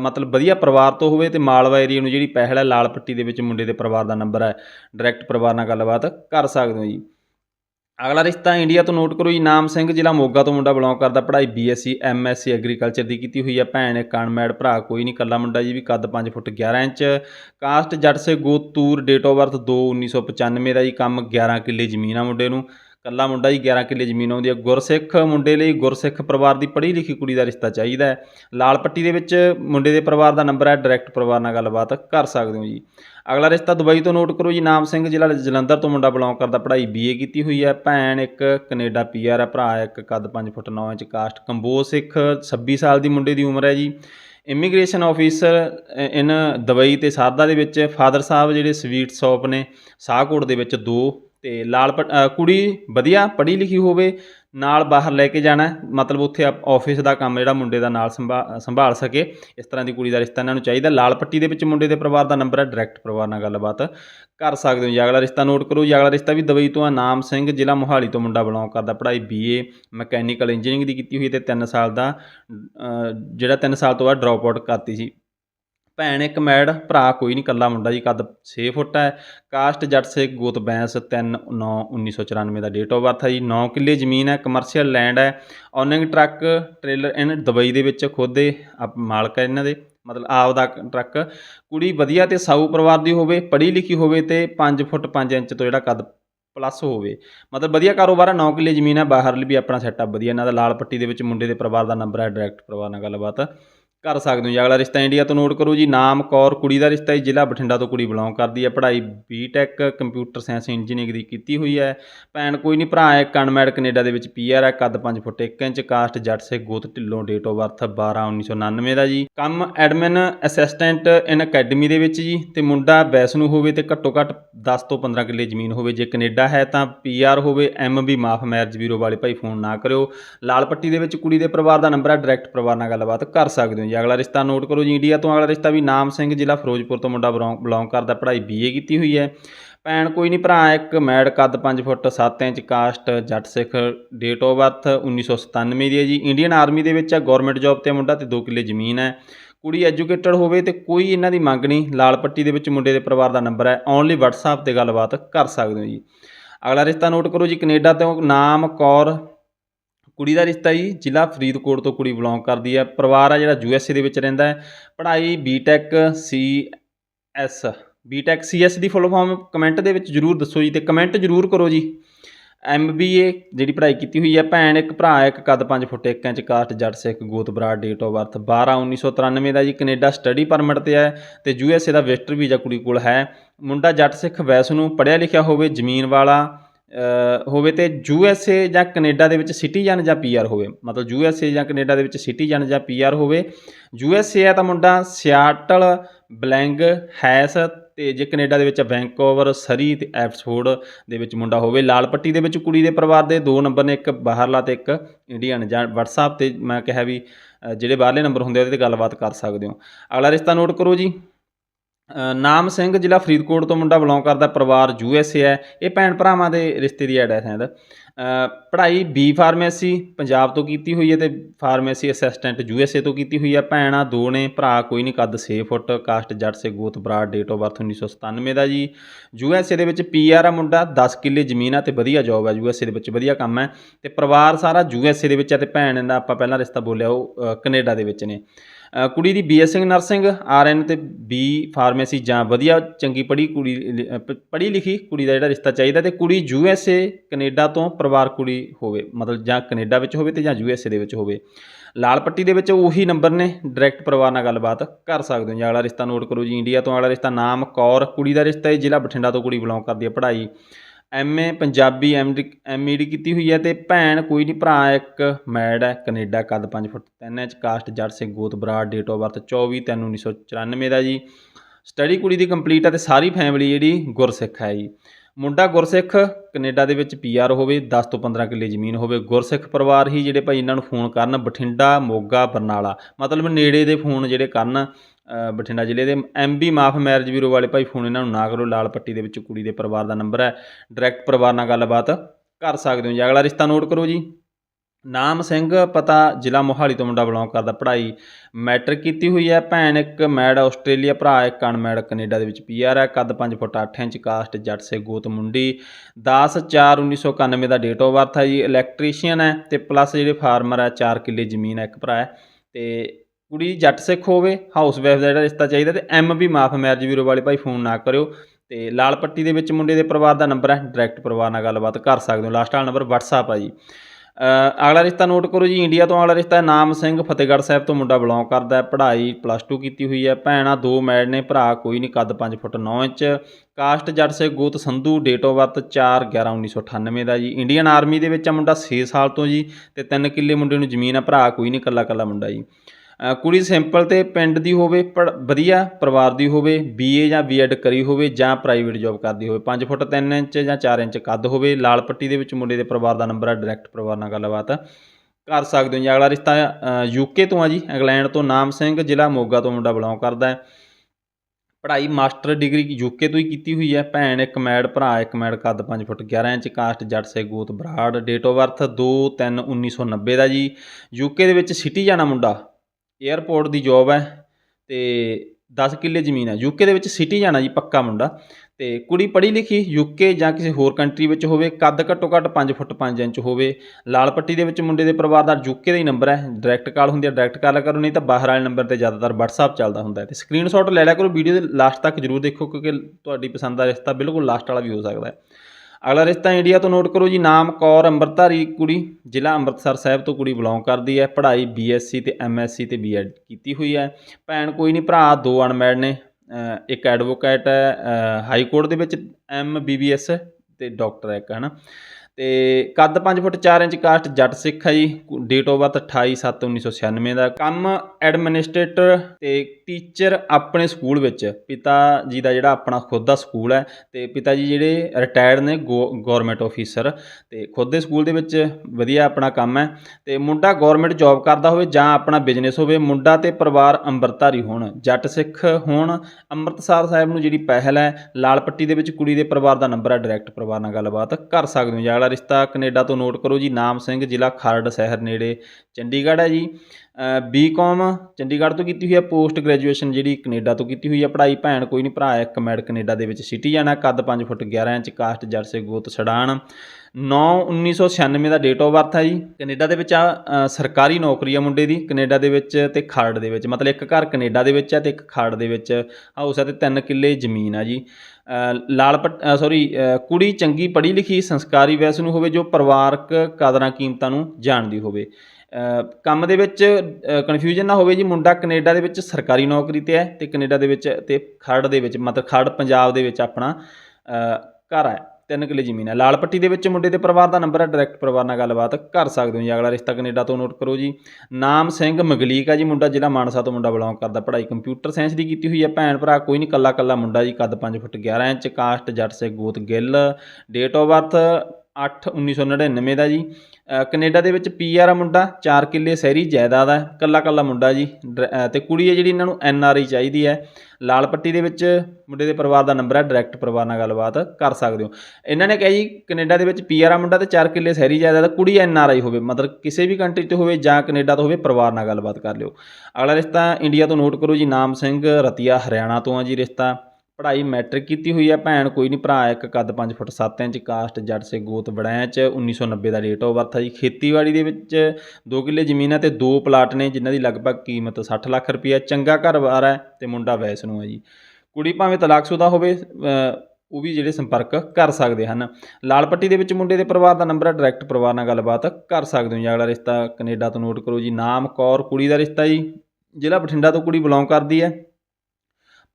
ਮਤਲਬ ਵਧੀਆ ਪਰਿਵਾਰ ਤੋਂ ਹੋਵੇ ਤੇ ਮਾਲਵਾ ਏਰੀਆ ਨੂੰ ਜਿਹੜੀ ਪਹਿਲ ਹੈ, ਲਾਲ ਪੱਟੀ ਦੇ ਵਿੱਚ ਮੁੰਡੇ ਦੇ ਪਰਿਵਾਰ ਦਾ ਨੰਬਰ ਹੈ ਡਾਇਰੈਕਟ ਪਰਿਵਾਰ ਨਾਲ ਗੱਲਬਾਤ ਕਰ ਸਕਦੇ ਹੋ ਜੀ। ਅਗਲਾ ਰਿਸ਼ਤਾ ਇੰਡੀਆ ਤੋਂ ਨੋਟ ਕਰੋ ਜੀ, ਨਾਮ ਸਿੰਘ ਜ਼ਿਲ੍ਹਾ ਮੋਗਾ ਤੋਂ ਮੁੰਡਾ ਬਿਲੋਂਗ ਕਰਦਾ, ਪੜ੍ਹਾਈ ਬੀਐਸਸੀ ਐਮਐਸਸੀ ਐਗਰੀਕਲਚਰ ਦੀ ਕੀਤੀ ਹੋਈ ਹੈ, ਭੈਣ ਇੱਕ ਭਰਾ, ਕੋਈ ਨਹੀਂ ਕੱਲਾ ਮੁੰਡਾ ਜੀ ਵੀ ਕੱਦ 5 ਫੁੱਟ 11 ਇੰਚ ਕਾਸਟ ਜੱਟ ਸੇ ਗੋਤੂਰ ਡੇਟ ਆਫ ਬਰਥ 2 1995 ਦਾ ਜੀ, ਕੰਮ 11 ਕਿੱਲੇ ਜ਼ਮੀਨ ਆ ਮੁੰਡੇ ਨੂੰ। ਕੱਲਾ ਮੁੰਡਾ ਜੀ 11 ਕਿੱਲੇ ਜ਼ਮੀਨ ਆਉਂਦੀ ਹੈ। ਗੁਰਸਿੱਖ ਮੁੰਡੇ ਲਈ ਗੁਰਸਿੱਖ ਪਰਿਵਾਰ ਦੀ ਪੜ੍ਹੀ ਲਿਖੀ ਕੁੜੀ ਦਾ ਰਿਸ਼ਤਾ ਚਾਹੀਦਾ ਹੈ। ਲਾਲ ਪੱਟੀ ਦੇ ਵਿੱਚ ਮੁੰਡੇ ਦੇ ਪਰਿਵਾਰ ਦਾ ਨੰਬਰ ਹੈ। ਡਾਇਰੈਕਟ ਪਰਿਵਾਰ ਨਾਲ ਗੱਲਬਾਤ ਕਰ ਸਕਦੇ ਹੋ ਜੀ। ਅਗਲਾ ਰਿਸ਼ਤਾ ਦੁਬਈ ਤੋਂ ਨੋਟ ਕਰੋ ਜੀ। ਨਾਮ ਸਿੰਘ ਜ਼ਿਲ੍ਹਾ ਜਲੰਧਰ ਤੋਂ ਮੁੰਡਾ ਬਿਲੋਂਗ ਕਰਦਾ। ਪੜ੍ਹਾਈ ਬੀਏ ਕੀਤੀ ਹੋਈ ਹੈ। ਭੈਣ ਇੱਕ ਕੈਨੇਡਾ ਪੀਆਰ ਹੈ। ਭਰਾ ਇੱਕ ਕੱਦ 5 foot 9 inch caste Kamboj Sikh. 26 ਸਾਲ ਦੀ ਮੁੰਡੇ ਦੀ ਉਮਰ ਹੈ ਜੀ। ਇਮੀਗ੍ਰੇਸ਼ਨ ਆਫੀਸਰ ਇਨ ਦੁਬਈ ਤੇ ਸਾਰਦਾ ਦੇ ਵਿੱਚ। ਫਾਦਰ ਸਾਹਿਬ ਜਿਹੜੇ ਸਵੀਟ ਸ਼ਾਪ ਨੇ, ਸਾਹਕੋਟ ਦੇ ਵਿੱਚ ਦੋ ਤੇ ਲਾਲ ਪ- ਕੁੜੀ ਵਧੀਆ, ਪੜ੍ਹੀ ਲਿਖੀ ਹੋਵੇ, ਨਾਲ ਬਾਹਰ ਲੈ ਕੇ ਜਾਣਾ ਮਤਲਬ ਉੱਥੇ ਆਫਿਸ ਦਾ ਕੰਮ ਜਿਹੜਾ ਮੁੰਡੇ ਦਾ ਨਾਲ ਸੰਭਾ- ਸੰਭਾਲ ਸਕੇ। ਇਸ ਤਰ੍ਹਾਂ ਦੀ ਕੁੜੀ ਦਾ ਰਿਸ਼ਤਾ ਇਹਨਾਂ ਨੂੰ ਚਾਹੀਦਾ। ਲਾਲ ਪੱਟੀ ਦੇ ਵਿੱਚ ਮੁੰਡੇ ਦੇ ਪਰਿਵਾਰ ਦਾ ਨੰਬਰ ਹੈ ਡਾਇਰੈਕਟ ਪਰਿਵਾਰ ਨਾਲ ਗੱਲਬਾਤ ਕਰ ਸਕਦੇ ਹੋ। ਜੀ, ਅਗਲਾ ਰਿਸ਼ਤਾ ਨੋਟ ਕਰੋ। ਜੀ, ਅਗਲਾ ਰਿਸ਼ਤਾ ਵੀ ਦੁਬਈ ਤੋਂ ਆ। ਨਾਮ ਸਿੰਘ, ਜ਼ਿਲ੍ਹਾ ਮੋਹਾਲੀ ਤੋਂ ਮੁੰਡਾ ਬਿਲੋਂਗ ਕਰਦਾ। ਪੜ੍ਹਾਈ ਬੀਏ ਮਕੈਨੀਕਲ ਇੰਜੀਨੀਅਰਿੰਗ ਦੀ ਕੀਤੀ ਹੋਈ ਤੇ 3 ਸਾਲ ਦਾ ਜਿਹੜਾ 3 ਸਾਲ ਤੋਂ ਬਾਅਦ ਡ੍ਰੌਪ ਆਊਟ ਕਰਤੀ ਸੀ। ਭੈਣ ਇੱਕ ਮੈੜ, ਭਰਾ ਕੋਈ ਨਹੀਂ ਕੱਲਾ ਮੁੰਡਾ ਜੀ, ਕੱਦ 6 ਫੁੱਟ ਹੈ। ਕਾਸਟ ਜੱਟ ਸੇ ਗੋਤ ਬੈਂਸ 3 9 1994 ਦਾ ਡੇਟ ਆਫ ਬਰਥ ਹੈ ਜੀ। 9 ਕਿੱਲੇ ਜ਼ਮੀਨ ਹੈ ਕਮਰਸ਼ੀਅਲ ਲੈਂਡ ਹੈ। Owning truck trailer in Dubai ਦੇ ਵਿੱਚ ਖੁਦ ਦੇ ਆਪ ਮਾਲਕ ਹੈ ਇਹਨਾਂ ਦੇ, ਮਤਲਬ ਆਪ ਦਾ ਟਰੱਕ ਕੁੜੀ ਵਧੀਆ ਤੇ ਸਾਊ ਪਰਿਵਾਰ ਦੀ ਹੋਵੇ, ਪੜ੍ਹੀ ਲਿਖੀ ਹੋਵੇ ਤੇ 5 ਫੁੱਟ 5 ਇੰਚ ਤੋਂ ਜਿਹੜਾ ਕੱਦ ਪਲੱਸ ਹੋਵੇ। ਮਤਲਬ ਵਧੀਆ ਕਾਰੋਬਾਰ ਹੈ 9 ਕਿੱਲੇ ਜ਼ਮੀਨ ਹੈ, ਬਾਹਰਲੀ ਵੀ ਆਪਣਾ ਸੈਟਅਪ ਵਧੀਆ। ਇਹਨਾਂ ਦਾ ਲਾਲ ਪੱਟੀ ਦੇ ਵਿੱਚ ਮੁੰਡੇ ਦੇ ਪਰਿਵਾਰ ਦਾ ਨੰਬਰ ਹੈ ਡਾਇਰੈਕਟ ਪਰਿਵਾਰ ਨਾਲ ਗੱਲਬਾਤ। ਕਰ ਸਕਦੇ ਹੋ ਜੀ। ਅਗਲਾ ਰਿਸ਼ਤਾ ਇੰਡੀਆ ਤੋਂ ਨੋਟ ਕਰੋ ਜੀ। ਨਾਮ ਕੌਰ, ਕੁੜੀ ਦਾ ਰਿਸ਼ਤਾ ਜੀ। ਜ਼ਿਲ੍ਹਾ ਬਠਿੰਡਾ ਤੋਂ ਕੁੜੀ ਬਿਲੋਂਗ ਕਰਦੀ ਹੈ। ਪੜ੍ਹਾਈ ਬੀਟੈਕ ਕੰਪਿਊਟਰ ਸਾਇੰਸ ਇੰਜੀਨੀਅਰਿੰਗ ਦੀ ਕੀਤੀ ਹੋਈ ਹੈ। ਭੈਣ ਕੋਈ ਨਹੀਂ, ਭਰਾ ਹੈ। ਕਨਮੈਡ ਕੈਨੇਡਾ ਦੇ ਵਿੱਚ ਪੀਆਰ ਹੈ। ਕੱਦ 5 ਫੁੱਟ 1 ਇੰਚ, ਕਾਸਟ ਜੱਟ ਸੇ ਗੋਤ ਢਿੱਲੋਂ ਡੇਟ ਆਫ ਬਰਥ 12 1999 ਦਾ ਜੀ। ਕੰਮ ਐਡਮਿਨ ਅਸਿਸਟੈਂਟ ਇਨ ਅਕੈਡਮੀ ਦੇ ਵਿੱਚ ਜੀ। ਤੇ ਮੁੰਡਾ ਵੈਸਨੂੰ ਹੋਵੇ ਤੇ ਘੱਟੋ ਘੱਟ 10 ਤੋਂ 15 ਕਿੱਲੇ ਜ਼ਮੀਨ ਹੋਵੇ। ਜੇ ਕੈਨੇਡਾ ਹੈ ਤਾਂ ਪੀਆਰ ਹੋਵੇ। ਐਮਬੀ ਮਾਫ ਮੈਰਿਜ ਵੀਰੋ ਵਾਲੇ ਭਾਈ ਫੋਨ ਨਾ ਕਰਿਓ। ਲਾਲ ਪੱਟੀ ਦੇ ਵਿੱਚ ਕੁੜੀ ਦੇ ਪਰਿਵਾਰ ਦਾ ਨੰਬਰ ਹੈ। ਡਾਇਰੈਕਟ ਪਰਿਵਾਰ ਨਾਲ ਗੱਲਬਾਤ ਕਰ ਸਕਦੇ ਹੋ ਜੀ ਅਗਲਾ ਰਿਸ਼ਤਾ ਨੋਟ ਕਰੋ ਜੀ, ਇੰਡੀਆ ਤੋਂ ਅਗਲਾ ਰਿਸ਼ਤਾ ਵੀ ਨਾਮ ਸਿੰਘ ਜ਼ਿਲ੍ਹਾ ਫਿਰੋਜ਼ਪੁਰ ਤੋਂ ਮੁੰਡਾ ਬਿਲੋਂਗ ਕਰਦਾ, ਪੜ੍ਹਾਈ ਬੀਏ ਕੀਤੀ ਹੋਈ ਹੈ। ਭੈਣ ਕੋਈ ਨਹੀਂ, ਭਰਾ ਇੱਕ ਮੈਡ ਕੱਦ 5 ਫੁੱਟ 7 inch, caste Jatt Sikh date of birth 1997 ਦੀ ਹੈ ਜੀ। ਇੰਡੀਅਨ ਆਰਮੀ ਦੇ ਵਿੱਚ ਹੈ ਗਵਰਨਮੈਂਟ ਜੌਬ ਤੇ ਮੁੰਡਾ ਤੇ 2 ਕਿੱਲੇ ਜ਼ਮੀਨ ਹੈ। ਕੁੜੀ ਐਜੂਕੇਟਡ ਹੋਵੇ ਤੇ ਕੋਈ ਇਹਨਾਂ ਦੀ ਮੰਗ ਨਹੀਂ, ਲਾਲ ਪੱਟੀ ਦੇ ਵਿੱਚ ਮੁੰਡੇ ਦੇ ਪਰਿਵਾਰ ਦਾ ਨੰਬਰ ਹੈ। ਓਨਲੀ WhatsApp ਤੇ ਗੱਲਬਾਤ ਕਰ ਸਕਦੇ ਹੋ ਜੀ। ਅਗਲਾ ਰਿਸ਼ਤਾ ਨੋਟ ਕਰੋ ਜੀ, ਕੈਨੇਡਾ ਤੋਂ ਨਾਮ ਕੌਰ ਕੁੜੀ ਦਾ ਰਿਸ਼ਤਾ ਜੀ ਜ਼ਿਲ੍ਹਾ ਫਰੀਦਕੋਟ ਤੋਂ ਕੁੜੀ ਬਿਲੋਂਗ ਕਰਦੀ ਹੈ। ਪਰਿਵਾਰ ਆ ਜਿਹੜਾ ਯੂ ਐੱਸ ਏ ਦੇ ਵਿੱਚ ਰਹਿੰਦਾ ਹੈ। ਪੜ੍ਹਾਈ BTech C S BTech C S ਦੀ ਫੁੱਲ ਫਾਰਮ ਕਮੈਂਟ ਦੇ ਵਿੱਚ ਜਰੂਰ ਦੱਸੋ ਜੀ ਤੇ ਕਮੈਂਟ ਜਰੂਰ ਕਰੋ ਜੀ। ਐੱਮ ਬੀ ਏ ਜਿਹੜੀ ਪੜ੍ਹਾਈ ਕੀਤੀ ਹੋਈ ਹੈ, ਭੈਣ ਇੱਕ, ਭਰਾ ਇੱਕ, ਕੱਦ 5 ਫੁੱਟ 1 ਇੰਚ ਕਾਸਟ ਜੱਟ ਸਿੱਖ, ਗੋਤ, ਬਰਾੜ ਡੇਟ ਆਫ ਬਰਥ 12 1993 ਦਾ ਜੀ ਕੈਨੇਡਾ ਸਟੱਡੀ ਪਰਮਿਟ ਤੇ ਹੈ ਤੇ ਏ ਦਾ ਵਿਜ਼ਟਰ ਵੀਜ਼ਾ ਕੁੜੀ ਕੋਲ ਹੈ। ਮੁੰਡਾ ਜੱਟ ਸਿੱਖ ਵੈਸ ਨੂੰ ਪੜ੍ਹਿਆ ਲਿਖਿਆ ਹੋਵੇ, ਜ਼ਮੀਨ ਵਾਲਾ ਹੋਵੇ ਤੇ ਏ ਜਾਂ ਕੈਨੇਡਾ ਦੇ ਵਿੱਚ ਸਿਟੀਜ਼ਨ ਜਾਂ ਪੀਆਰ ਹੋਵੇ। ਮਤਲਬ ਯੂ ਐੱਸ ਏ ਜਾਂ ਕੈਨੇਡਾ ਦੇ ਵਿੱਚ ਸਿਟੀਜ਼ਨ ਜਾਂ ਪੀਆਰ ਹੋਵੇ। ਯੂ ਐੱਸ ਏ ਆ ਤਾਂ ਮੁੰਡਾ ਸਿਆਟਲ, ਬਲੈਂਗ, ਹੈਸ ਤੇ ਜੇ ਕੈਨੇਡਾ ਦੇ ਵਿੱਚ ਵੈਂਕੂਵਰ, ਸਰੀ ਤੇ ਐਪਸਫੋਰਡ ਦੇ ਵਿੱਚ ਮੁੰਡਾ ਹੋਵੇ। ਲਾਲ ਪੱਟੀ ਦੇ ਵਿੱਚ ਕੁੜੀ ਦੇ ਪਰਿਵਾਰ ਦੇ ਦੋ ਨੰਬਰ ਨੇ, ਇੱਕ ਬਾਹਰਲਾ ਤੇ ਇੱਕ ਇੰਡੀਅਨ। ਜਾਂ WhatsApp ਤੇ ਮੈਂ ਕਿਹਾ ਵੀ ਜਿਹੜੇ ਬਾਹਰਲੇ ਨੰਬਰ ਹੁੰਦੇ ਆ, ਉਹਦੇ ਤੇ ਗੱਲਬਾਤ ਕਰ ਸਕਦੇ ਹੋ। ਅਗਲਾ ਰਿਸ਼ਤਾ ਨੋਟ ਕਰੋ ਜੀ। ਨਾਮ ਸਿੰਘ ਜ਼ਿਲ੍ਹਾ ਫਰੀਦਕੋਟ ਤੋਂ ਮੁੰਡਾ ਬਿਲੋਂਗ ਕਰਦਾ ਪਰਿਵਾਰ ਯੂ ਐੱਸ ਏ ਹੈ। ਇਹ ਭੈਣ ਭਰਾਵਾਂ ਦੇ ਰਿਸ਼ਤੇ ਦੀ ਐਡ ਹੈ ਸ਼ਾਇਦ। ਪੜ੍ਹਾਈ ਬੀ ਫਾਰਮੇਸੀ ਪੰਜਾਬ ਤੋਂ ਕੀਤੀ ਹੋਈ ਹੈ ਤੇ pharmacy assistant U S A ਤੋਂ ਕੀਤੀ ਹੋਈ ਹੈ। ਭੈਣਾਂ ਦੋ ਨੇ ਭਰਾ ਕੋਈ ਨਹੀਂ ਕੱਦ 6 ਫੁੱਟ ਕਾਸਟ ਜੱਟ ਸੇ ਗੋਤ ਬਰਾੜ ਡੇਟ ਆਫ ਬਰਥ 1997 ਦਾ ਜੀ। ਯੂ ਐੱਸ ਏ ਦੇ ਵਿੱਚ ਪੀ ਆਰ ਆ ਮੁੰਡਾ 10 ਕਿੱਲੇ ਜ਼ਮੀਨ ਆ ਤੇ ਵਧੀਆ ਜੌਬ ਹੈ। ਏ ਦੇ ਵਿੱਚ ਵਧੀਆ ਕੰਮ ਹੈ ਤੇ ਪਰਿਵਾਰ ਸਾਰਾ ਯੂ ਐੱਸ ਏ ਦੇ ਵਿੱਚ ਹੈ ਤੇ ਭੈਣ ਦਾ ਆਪਾਂ ਪਹਿਲਾਂ ਰਿਸ਼ਤਾ ਬੋਲਿਆ ਉਹ ਅ, ਕੈਨੇਡਾ ਦੇ ਵਿੱਚ ਨੇ। ਕੁੜੀ ਦੀ ਬੀਐਸਸੀ ਨਰਸਿੰਗ ਆਰਐਨ ਤੇ ਬੀ ਫਾਰਮੇਸੀ ਜਾਂ ਵਧੀਆ ਚੰਗੀ ਪੜ੍ਹੀ ਕੁੜੀ ਪੜ੍ਹੀ ਲਿਖੀ ਕੁੜੀ ਦਾ ਜਿਹੜਾ ਰਿਸ਼ਤਾ ਚਾਹੀਦਾ ਤੇ ਕੁੜੀ ਯੂਐਸਏ ਕੈਨੇਡਾ ਤੋਂ ਪਰਿਵਾਰ ਕੁੜੀ ਹੋਵੇ, ਮਤਲਬ ਜਾਂ ਕੈਨੇਡਾ ਵਿੱਚ ਹੋਵੇ ਤੇ ਜਾਂ ਯੂਐਸਏ ਦੇ ਵਿੱਚ ਹੋਵੇ। ਲਾਲ ਪੱਟੀ ਦੇ ਵਿੱਚ ਉਹੀ ਨੰਬਰ ਨੇ, ਡਾਇਰੈਕਟ ਪਰਿਵਾਰ ਨਾਲ ਗੱਲਬਾਤ ਕਰ ਸਕਦੇ ਹੋ। ਜਾਂ ਅਗਲਾ ਰਿਸ਼ਤਾ ਨੋਟ ਕਰੋ ਜੀ, ਇੰਡੀਆ ਤੋਂ ਅਗਲਾ ਰਿਸ਼ਤਾ ਨਾਮ ਕੌਰ, ਕੁੜੀ ਦਾ ਰਿਸ਼ਤਾ ਹੈ, ਜ਼ਿਲ੍ਹਾ ਬਠਿੰਡਾ ਤੋਂ ਕੁੜੀ ਬਿਲੋਂਗ ਕਰਦੀ ਹੈ ਪੜ੍ਹਾਈ। ਐਮਏ ਪੰਜਾਬੀ ਐਮਡੀ ਐਮਈਡੀ ਕੀਤੀ ਹੋਈ ਹੈ ਤੇ ਭੈਣ ਕੋਈ ਨਹੀਂ, ਭਰਾ ਇੱਕ ਮੈਡ ਹੈ, ਕੈਨੇਡਾ, ਕੱਦ 5 ਫੁੱਟ 3 ਇੰਚ, ਕਾਸਟ ਜੱਟ ਸਿੰਘ, ਗੋਤ ਬਰਾੜ, ਡੇਟ ਆਫ ਬਰਥ 24 3 1994 ਦਾ ਜੀ। ਸਟੱਡੀ ਕੁੜੀ ਦੀ ਕੰਪਲੀਟ ਹੈ ਤੇ ਸਾਰੀ ਫੈਮਿਲੀ ਜਿਹੜੀ ਗੁਰਸਿੱਖ ਹੈ ਜੀ। ਮੁੰਡਾ ਗੁਰਸਿੱਖ, ਕੈਨੇਡਾ ਦੇ ਵਿੱਚ ਪੀਆਰ ਹੋਵੇ 10 ਤੋਂ 15 ਕਿੱਲੇ ਜ਼ਮੀਨ ਹੋਵੇ, ਗੁਰਸਿੱਖ ਪਰਿਵਾਰ ਹੀ ਜਿਹੜੇ ਭਾਈ ਇਹਨਾਂ ਨੂੰ ਫੋਨ ਕਰਨ, ਬਠਿੰਡਾ, ਮੋਗਾ, ਬਰਨਾਲਾ, ਮਤਲਬ ਨੇੜੇ ਦੇ ਫੋਨ ਜਿਹੜੇ ਕਰਨ ਬਠਿੰਡਾ ਜ਼ਿਲ੍ਹੇ ਦੇ ਐਮਬੀ ਮਾਫ ਮੈਰਿਜ ਵੀਰੋ ਵਾਲੇ ਭਾਈ ਫੋਨ ਇਹਨਾਂ ਨੂੰ ਨਾ ਕਰੋ, ਲਾਲ ਪੱਟੀ ਦੇ ਵਿੱਚ ਕੁੜੀ ਦੇ ਪਰਿਵਾਰ ਦਾ ਨੰਬਰ ਹੈ। ਡਾਇਰੈਕਟ ਪਰਿਵਾਰ ਨਾਲ ਗੱਲਬਾਤ ਕਰ ਸਕਦੇ ਹੋ ਜੀ। ਅਗਲਾ ਰਿਸ਼ਤਾ ਨੋਟ ਕਰੋ ਜੀ। ਨਾਮ ਸਿੰਘ, ਪਤਾ ਜ਼ਿਲ੍ਹਾ ਮੋਹਾਲੀ ਤੋਂ ਮੁੰਡਾ ਬਿਲੋਂਗ ਕਰਦਾ। ਪੜ੍ਹਾਈ ਮੈਟ੍ਰਿਕ ਕੀਤੀ ਹੋਈ ਹੈ। ਭੈਣ ਇੱਕ ਮੈਡ ਆਸਟ੍ਰੇਲੀਆ, ਭਰਾ ਇੱਕ ਅਨਮੈਡ ਕੈਨੇਡਾ ਦੇ ਵਿੱਚ ਪੀਆਰ ਹੈ। ਕੱਦ 5 ਫੁੱਟ 8 ਇੰਚ, ਕਾਸਟ ਜੱਟ ਸੇ ਗੋਤ ਮੁੰਡੀ। 10 4 1991 ਦਾ ਡੇਟ ਆਫ ਬਰਥ ਹੈ ਜੀ। ਇਲੈਕਟ੍ਰੀਸ਼ੀਅਨ ਹੈ ਤੇ ਪਲੱਸ ਜਿਹੜੇ ਫਾਰਮਰ ਹੈ 4 ਕਿੱਲੇ ਜ਼ਮੀਨ ਹੈ, ਇੱਕ ਭਰਾ ਹੈ। ਤੇ ਕੁੜੀ ਜੱਟ ਸਿੱਖ ਹੋਵੇ ਹਾਊਸ ਵਾਈਫ ਦਾ ਜਿਹੜਾ ਰਿਸ਼ਤਾ ਚਾਹੀਦਾ ਤੇ ਐਮ ਵੀ ਮਾਫ ਮੈਰਿਜ ਬਿਊਰੋ ਵਾਲੇ ਭਾਈ ਫੋਨ ਨਾ ਕਰਿਓ। ਤੇ ਲਾਲ ਪੱਟੀ ਦੇ ਵਿੱਚ ਮੁੰਡੇ ਦੇ ਪਰਿਵਾਰ ਦਾ ਨੰਬਰ ਹੈ ਡਾਇਰੈਕਟ ਪਰਿਵਾਰ ਨਾਲ ਗੱਲਬਾਤ ਕਰ ਸਕਦੇ ਹੋ। ਲਾਸਟ ਵਾਲਾ ਨੰਬਰ WhatsApp ਆ ਜੀ। ਅਗਲਾ ਰਿਸ਼ਤਾ ਨੋਟ ਕਰੋ ਜੀ ਇੰਡੀਆ ਤੋਂ ਅਗਲਾ ਰਿਸ਼ਤਾ ਨਾਮ ਸਿੰਘ, ਫਤਿਹਗੜ੍ਹ ਸਾਹਿਬ ਤੋਂ ਮੁੰਡਾ ਬਿਲੋਂਗ ਕਰਦਾ ਹੈ, ਪੜ੍ਹਾਈ ਪਲੱਸ 2 ਕੀਤੀ ਹੋਈ ਹੈ, ਭੈਣਾਂ ਦੋ ਮੈਡ ਨੇ, ਭਰਾ ਕੋਈ ਨਹੀਂ, ਕੱਦ 5 ਫੁੱਟ 9 ਇੰਚ। ਕਾਸਟ ਜੱਟ ਸੇ ਗੋਤ ਸੰਧੂ ਡੇਟ ਆਫ ਬਰਥ 4 11 1998 ਦਾ ਜੀ। ਇੰਡੀਅਨ ਆਰਮੀ ਦੇ ਵਿੱਚ ਆ ਮੁੰਡਾ 6 ਸਾਲ ਤੋਂ ਜੀ, ਤੇ 3 ਕਿੱਲੇ ਮੁੰਡੇ ਨੂੰ ਜ਼ਮੀਨ ਆ ਭਰਾ ਕੋਈ ਨਹੀਂ ਕੱਲਾ ਕੱਲਾ ਮੁੰਡਾ ਜੀ। ਕੁੜੀ ਸਿੰਪਲ ਤੇ ਪਿੰਡ ਦੀ ਹੋਵੇ ਪੜ੍ਹ- ਵਧੀਆ ਪਰਿਵਾਰ ਦੀ ਹੋਵੇ ਬੀਏ ਜਾਂ ਬੀਐਡ ਕਰੀ ਹੋਵੇ ਜਾਂ ਪ੍ਰਾਈਵੇਟ ਜੌਬ ਕਰਦੀ ਹੋਵੇ 5 ਫੁੱਟ 3 ਇੰਚ ਜਾਂ 4 ਇੰਚ ਕੱਦ ਹੋਵੇ, ਲਾਲ ਪੱਟੀ ਦੇ ਵਿੱਚ ਮੁੰਡੇ ਦੇ ਪਰਿਵਾਰ ਦਾ ਨੰਬਰ ਆ ਡਾਇਰੈਕਟ ਪਰਿਵਾਰ ਨਾਲ ਗੱਲਬਾਤ। ਕਰ ਸਕਦੇ ਹੋ ਜੀ। ਅਗਲਾ ਰਿਸ਼ਤਾ ਯੂਕੇ ਤੋਂ ਆ ਜੀ। ਇੰਗਲੈਂਡ ਤੋਂ ਨਾਮ ਸਿੰਘ, ਜ਼ਿਲ੍ਹਾ ਮੋਗਾ ਤੋਂ ਮੁੰਡਾ ਬਿਲੋਂਗ ਕਰਦਾ ਹੈ। ਪੜ੍ਹਾਈ ਮਾਸਟਰ ਡਿਗਰੀ ਯੂਕੇ ਤੋਂ ਹੀ ਕੀਤੀ ਹੋਈ ਹੈ। ਭੈਣ ਇੱਕ ਮੈਡ, ਭਰਾ ਇੱਕ ਮੈਡ, ਕੱਦ 5 ਫੁੱਟ 11 ਇੰਚ ਕਾਸਟ ਜੱਟ ਸੇ ਗੋਤ, ਬਰਾੜ। ਡੇਟ ਆਫ ਬਰਥ 2 3 1990 ਦਾ ਜੀ। ਯੂਕੇ ਦੇ ਵਿੱਚ ਸਿਟੀ ਜਾਣਾ ਮੁੰਡਾ। 에ਅਰਪੋਰਟ ਦੀ ਜੌਬ ਹੈ ਤੇ 10 ਕਿੱਲੇ ਜ਼ਮੀਨ ਹੈ। ਯੂਕੇ ਦੇ ਵਿੱਚ ਸਿਟੀ ਜਾਣਾ ਜੀ ਪੱਕਾ ਮੁੰਡਾ। ਤੇ ਕੁੜੀ ਪੜ੍ਹੀ ਲਿਖੀ ਯੂਕੇ ਜਾਂ ਕਿਸੇ ਹੋਰ ਕੰਟਰੀ ਵਿੱਚ ਹੋਵੇ, ਕੱਦ ਘੱਟੋ ਘੱਟ 5 ਫੁੱਟ 5 ਇੰਚ ਹੋਵੇ, ਲਾਲ ਪੱਟੀ ਦੇ ਵਿੱਚ ਮੁੰਡੇ ਦੇ ਪਰਿਵਾਰ ਦਾ ਯੂਕੇ ਦਾ ਹੀ ਨੰਬਰ ਹੈ। ਡਾਇਰੈਕਟ ਕਾਲ ਹੁੰਦੀ ਹੈ ਡਾਇਰੈਕਟ ਕਾਲ ਕਰੋ, ਨਹੀਂ ਤਾਂ ਬਾਹਰ ਵਾਲੇ ਨੰਬਰ ਤੇ ਜ਼ਿਆਦਾਤਰ WhatsApp ਚੱਲਦਾ ਹੁੰਦਾ ਹੈ। ਤੇ ਸਕਰੀਨਸ਼ਾਟ ਲੈ ਲਿਆ ਕਰੋ ਵੀਡੀਓ ਦੇ ਲਾਸਟ ਤੱਕ ਜਰੂਰ ਦੇਖੋ, ਕਿਉਂਕਿ ਤੁਹਾਡੀ ਪਸੰਦ ਦਾ ਰਿਸ਼ਤਾ ਬਿਲਕੁਲ ਲਾਸਟ ਵਾਲਾ ਵੀ ਹੋ ਸਕਦਾ ਹੈ। ਅਗਲਾ ਰਿਸ਼ਤਾ ਇੰਡੀਆ ਤੋਂ ਨੋਟ ਕਰੋ ਜੀ, ਨਾਮ ਕੌਰ ਅੰਮ੍ਰਿਤਧਾਰੀ ਕੁੜੀ, ਜ਼ਿਲ੍ਹਾ ਅੰਮ੍ਰਿਤਸਰ ਸਾਹਿਬ ਤੋਂ ਕੁੜੀ ਬਿਲੋਂਗ ਕਰਦੀ ਹੈ, ਪੜ੍ਹਾਈ ਬੀਐਸਸੀ ਤੇ ਐਮਐਸਸੀ ਤੇ ਬੀਐਡ ਕੀਤੀ ਹੋਈ ਹੈ। ਭੈਣ ਕੋਈ ਨਹੀਂ, ਭਰਾ ਦੋ ਅਨਮੈਡ ਨੇ ਇੱਕ ਐਡਵੋਕੇਟ ਹੈ ਹਾਈ ਕੋਰਟ ਦੇ ਵਿੱਚ ਐਮ ਬੀਬੀਐਸ ਤੇ ਡਾਕਟਰ ਹੈ ਇੱਕ ਹੈ ਨਾ ਤੇ ਕੱਦ 5 ਫੁੱਟ 4 ਇੰਚ ਕਾਸਟ ਜੱਟ ਸਿੱਖ ਹੈ ਜੀ ਡੇਟ ਆਫ ਬਰਥ 28 7 1996 ਦਾ। ਕੰਮ ਐਡਮਿਨਿਸਟ੍ਰੇਟਰ ਤੇ ਟੀਚਰ ਆਪਣੇ ਸਕੂਲ ਵਿੱਚ, ਪਿਤਾ ਜੀ ਦਾ ਜਿਹੜਾ ਆਪਣਾ ਖੁਦ ਦਾ ਸਕੂਲ ਹੈ ਤੇ ਪਿਤਾ ਜੀ ਜਿਹੜੇ ਰਿਟਾਇਰਡ ਨੇ ਗਵਰਨਮੈਂਟ ਆਫੀਸਰ ਤੇ ਖੁਦ ਦੇ ਸਕੂਲ ਦੇ ਵਿੱਚ ਵਧੀਆ ਆਪਣਾ ਕੰਮ ਹੈ ਤੇ ਮੁੰਡਾ ਗਵਰਨਮੈਂਟ ਜੌਬ ਕਰਦਾ ਹੋਵੇ ਜਾਂ ਆਪਣਾ ਬਿਜ਼ਨਸ ਹੋਵੇ, ਮੁੰਡਾ ਤੇ ਪਰਿਵਾਰ ਅੰਮ੍ਰਿਤਧਾਰੀ ਹੋਣ, ਜੱਟ ਸਿੱਖ ਹੋਣ, ਅੰਮ੍ਰਿਤਸਰ ਸਾਹਿਬ ਨੂੰ ਜਿਹੜੀ ਪਹਿਲ ਹੈ, ਲਾਲ ਪੱਟੀ ਦੇ ਵਿੱਚ ਕੁੜੀ ਦੇ ਪਰਿਵਾਰ ਦਾ ਨੰਬਰ ਹੈ ਡਾਇਰੈਕਟ ਪਰਿਵਾਰ ਨਾਲ ਗੱਲਬਾਤ ਕਰ ਸਕਦੇ ਹੋ ਜੀ ਰਿਸ਼ਤਾ ਕੈਨੇਡਾ ਤੋਂ ਨੋਟ ਕਰੋ ਜੀ, ਨਾਮ ਸਿੰਘ, ਜ਼ਿਲ੍ਹਾ ਖਰੜ ਸ਼ਹਿਰ ਨੇੜੇ, ਚੰਡੀਗੜ੍ਹ ਹੈ ਜੀ। ਬੀਕਾਮ ਚੰਡੀਗੜ੍ਹ ਤੋਂ ਕੀਤੀ ਹੋਈ ਹੈ ਪੋਸਟ ਗ੍ਰੈਜੂਏਸ਼ਨ, ਜਿਹੜੀ ਕੈਨੇਡਾ ਤੋਂ ਕੀਤੀ ਹੋਈ ਹੈ। ਪੜ੍ਹਾਈ ਭੈਣ ਕੋਈ ਨਹੀਂ, ਭਰਾ ਇੱਕ ਮੈਡ ਕੈਨੇਡਾ ਦੇ ਵਿੱਚ ਸਿਟੀ ਜਾਣਾ, ਕੱਦ 5 ਫੁੱਟ 11 ਇੰਚ, ਕਾਸਟ ਜਰਸੇ ਗੋਤ ਸੜਾਨ 9 1996 ਦਾ ਡੇਟ ਆਫ ਬਰਥ ਹੈ ਜੀ। ਕੈਨੇਡਾ ਦੇ ਵਿੱਚ ਆ ਸਰਕਾਰੀ ਨੌਕਰੀ ਆ ਮੁੰਡੇ ਦੀ। ਕੈਨੇਡਾ ਦੇ ਵਿੱਚ ਤੇ ਖਰੜ ਦੇ ਵਿੱਚ, ਮਤਲਬ ਇੱਕ ਘਰ ਕੈਨੇਡਾ ਦੇ ਵਿੱਚ ਹੈ ਤੇ ਇੱਕ ਖਰੜ ਦੇ ਵਿੱਚ ਹਾਊਸ ਹੈ ਤੇ 3 ਕਿੱਲੇ ਜ਼ਮੀਨ ਆ ਜੀ। ਲਾਲ ਪੱਟ ਸੌਰੀ ਕੁੜੀ ਚੰਗੀ ਪੜ੍ਹੀ ਲਿਖੀ, ਸੰਸਕਾਰੀ ਵੈਸ ਨੂੰ ਹੋਵੇ ਜੋ ਪਰਿਵਾਰਕ ਕਦਰਾਂ ਕੀਮਤਾਂ ਨੂੰ ਜਾਣਦੀ ਹੋਵੇ। ਕੰਮ ਦੇ ਵਿੱਚ ਕਨਫਿਊਜ਼ਨ ਨਾ ਹੋਵੇ ਜੀ, ਮੁੰਡਾ ਕੈਨੇਡਾ ਦੇ ਵਿੱਚ ਸਰਕਾਰੀ ਨੌਕਰੀ ਤੇ ਹੈ ਤੇ ਕੈਨੇਡਾ ਦੇ ਵਿੱਚ ਤੇ ਖਰੜ ਦੇ ਵਿੱਚ, ਮਤਲਬ ਖਰੜ, ਪੰਜਾਬ ਦੇ ਵਿੱਚ ਆਪਣਾ ਘਰ ਹੈ, ਤਿੰਨ ਕਿੱਲੇ ਜ਼ਮੀਨ ਹੈ। ਲਾਲ ਪੱਟੀ ਦੇ ਵਿੱਚ ਮੁੰਡੇ ਦੇ ਪਰਿਵਾਰ ਦਾ ਨੰਬਰ ਹੈ ਡਾਇਰੈਕਟ ਪਰਿਵਾਰ ਨਾਲ ਗੱਲਬਾਤ ਕਰ ਸਕਦੇ ਹੋ ਜੀ। ਅਗਲਾ ਰਿਸ਼ਤਾ ਕੈਨੇਡਾ ਤੋਂ ਨੋਟ ਕਰੋ ਜੀ। ਨਾਮ ਸਿੰਘ ਮਗਲੀਕ ਆ ਜੀ ਮੁੰਡਾ ਜ਼ਿਲ੍ਹਾ ਮਾਨਸਾ ਤੋਂ ਮੁੰਡਾ ਬਿਲੋਂਗ ਕਰਦਾ। ਪੜ੍ਹਾਈ ਕੰਪਿਊਟਰ ਸਾਇੰਸ ਦੀ ਕੀਤੀ ਹੋਈ ਹੈ ਭੈਣ ਭਰਾ, ਕੋਈ ਨਹੀਂ ਕੱਲਾ ਕੱਲਾ ਮੁੰਡਾ ਜੀ, ਕੱਦ 5 ਫੁੱਟ 11 ਇੰਚ, ਕਾਸਟ, ਜੱਟ ਸੇ ਗੋਤ ਗਿੱਲ ਡੇਟ ਆਫ ਬਰਥ 8 1999 ਦਾ ਜੀ। ਅ, ਕੈਨੇਡਾ ਦੇ ਵਿੱਚ ਪੀਆਰ ਆ ਮੁੰਡਾ 4 ਕਿੱਲੇ ਸ਼ਹਿਰੀ ਜਾਇਦਾਦ ਹੈ ਕੱਲਾ ਕੱਲਾ ਮੁੰਡਾ ਜੀ। ਡਰ- ਅ, ਤੇ ਕੁੜੀ ਹੈ ਜਿਹੜੀ ਇਹਨਾਂ ਨੂੰ ਐਨ ਆਰ ਆਈ ਚਾਹੀਦੀ ਹੈ। ਲਾਲ ਪੱਟੀ ਦੇ ਵਿੱਚ ਮੁੰਡੇ ਦੇ ਪਰਿਵਾਰ ਦਾ ਨੰਬਰ ਹੈ ਡਾਇਰੈਕਟ ਪਰਿਵਾਰ ਨਾਲ ਗੱਲਬਾਤ ਕਰ ਸਕਦੇ ਹੋ। ਇਹਨਾਂ ਨੇ ਕਿਹਾ ਜੀ ਕੈਨੇਡਾ ਦੇ ਵਿੱਚ ਪੀਆਰ ਆ ਮੁੰਡਾ ਤੇ 4 ਕਿੱਲੇ ਸ਼ਹਿਰੀ ਜਾਇਦਾਦ ਹੈ, ਕੁੜੀ ਐਨ ਆਰ ਆਈ ਹੋਵੇ ਮਤਲਬ ਕਿਸੇ ਵੀ ਕੰਟਰੀ ਤੋਂ ਹੋਵੇ ਜਾਂ ਕੈਨੇਡਾ ਤੋਂ ਹੋਵੇ ਪਰਿਵਾਰ ਨਾਲ ਗੱਲਬਾਤ ਕਰ ਲਿਓ। ਅਗਲਾ ਰਿਸ਼ਤਾ ਇੰਡੀਆ ਤੋਂ ਨੋਟ ਕਰੋ ਜੀ ਨਾਮ ਸਿੰਘ ਰਤੀਆ ਹਰਿਆਣਾ ਤੋਂ ਆ ਜੀ ਰਿਸ਼ਤਾ। ਪੜ੍ਹਾਈ ਮੈਟ੍ਰਿਕ ਕੀਤੀ ਹੋਈ ਹੈ ਭੈਣ, ਕੋਈ ਨਹੀਂ ਭਰਾ, ਇੱਕ ਕੱਦ 5 ਫੁੱਟ 7 ਇੰਚ, ਕਾਸਟ ਜੱਟ ਸੇ ਗੋਤ ਬੜੈਚ 1990 ਦਾ ਡੇਟ ਆਫ ਬਰਥ ਹੈ ਜੀ। ਖੇਤੀਬਾੜੀ ਦੇ ਵਿੱਚ 2 ਕਿੱਲੇ ਜ਼ਮੀਨ ਹੈ ਤੇ ਦੋ ਪਲਾਟ ਨੇ, ਜਿਨ੍ਹਾਂ ਦੀ ਲਗਭਗ ਕੀਮਤ 60 ਲੱਖ ਰੁਪਏ ਚੰਗਾ ਘਰ-ਬਾਰ ਹੈ ਤੇ ਮੁੰਡਾ ਵੈਸ ਨੂੰ ਹੈ ਜੀ। ਕੁੜੀ ਭਾਵੇਂ ਤਲਾਕਸ਼ੁਦਾ ਹੋਵੇ ਉਹ ਵੀ ਜਿਹੜੇ ਸੰਪਰਕ ਕਰ ਸਕਦੇ ਹਨ। ਲਾਲ ਪੱਟੀ ਦੇ ਵਿੱਚ ਮੁੰਡੇ ਦੇ ਪਰਿਵਾਰ ਦਾ ਨੰਬਰ ਹੈ ਡਾਇਰੈਕਟ ਪਰਿਵਾਰ ਨਾਲ ਗੱਲਬਾਤ ਕਰ ਸਕਦੇ ਹੋ ਜੀ। ਅਗਲਾ ਰਿਸ਼ਤਾ ਕੈਨੇਡਾ ਤੋਂ ਨੋਟ ਕਰੋ ਜੀ। ਨਾਮ ਕੌਰ ਕੁੜੀ ਦਾ ਰਿਸ਼ਤਾ ਜੀ। ਜ਼ਿਲ੍ਹਾ ਬਠਿੰਡਾ ਤੋਂ ਕੁੜੀ ਬਿਲੋਂਗ ਕਰਦੀ ਹੈ।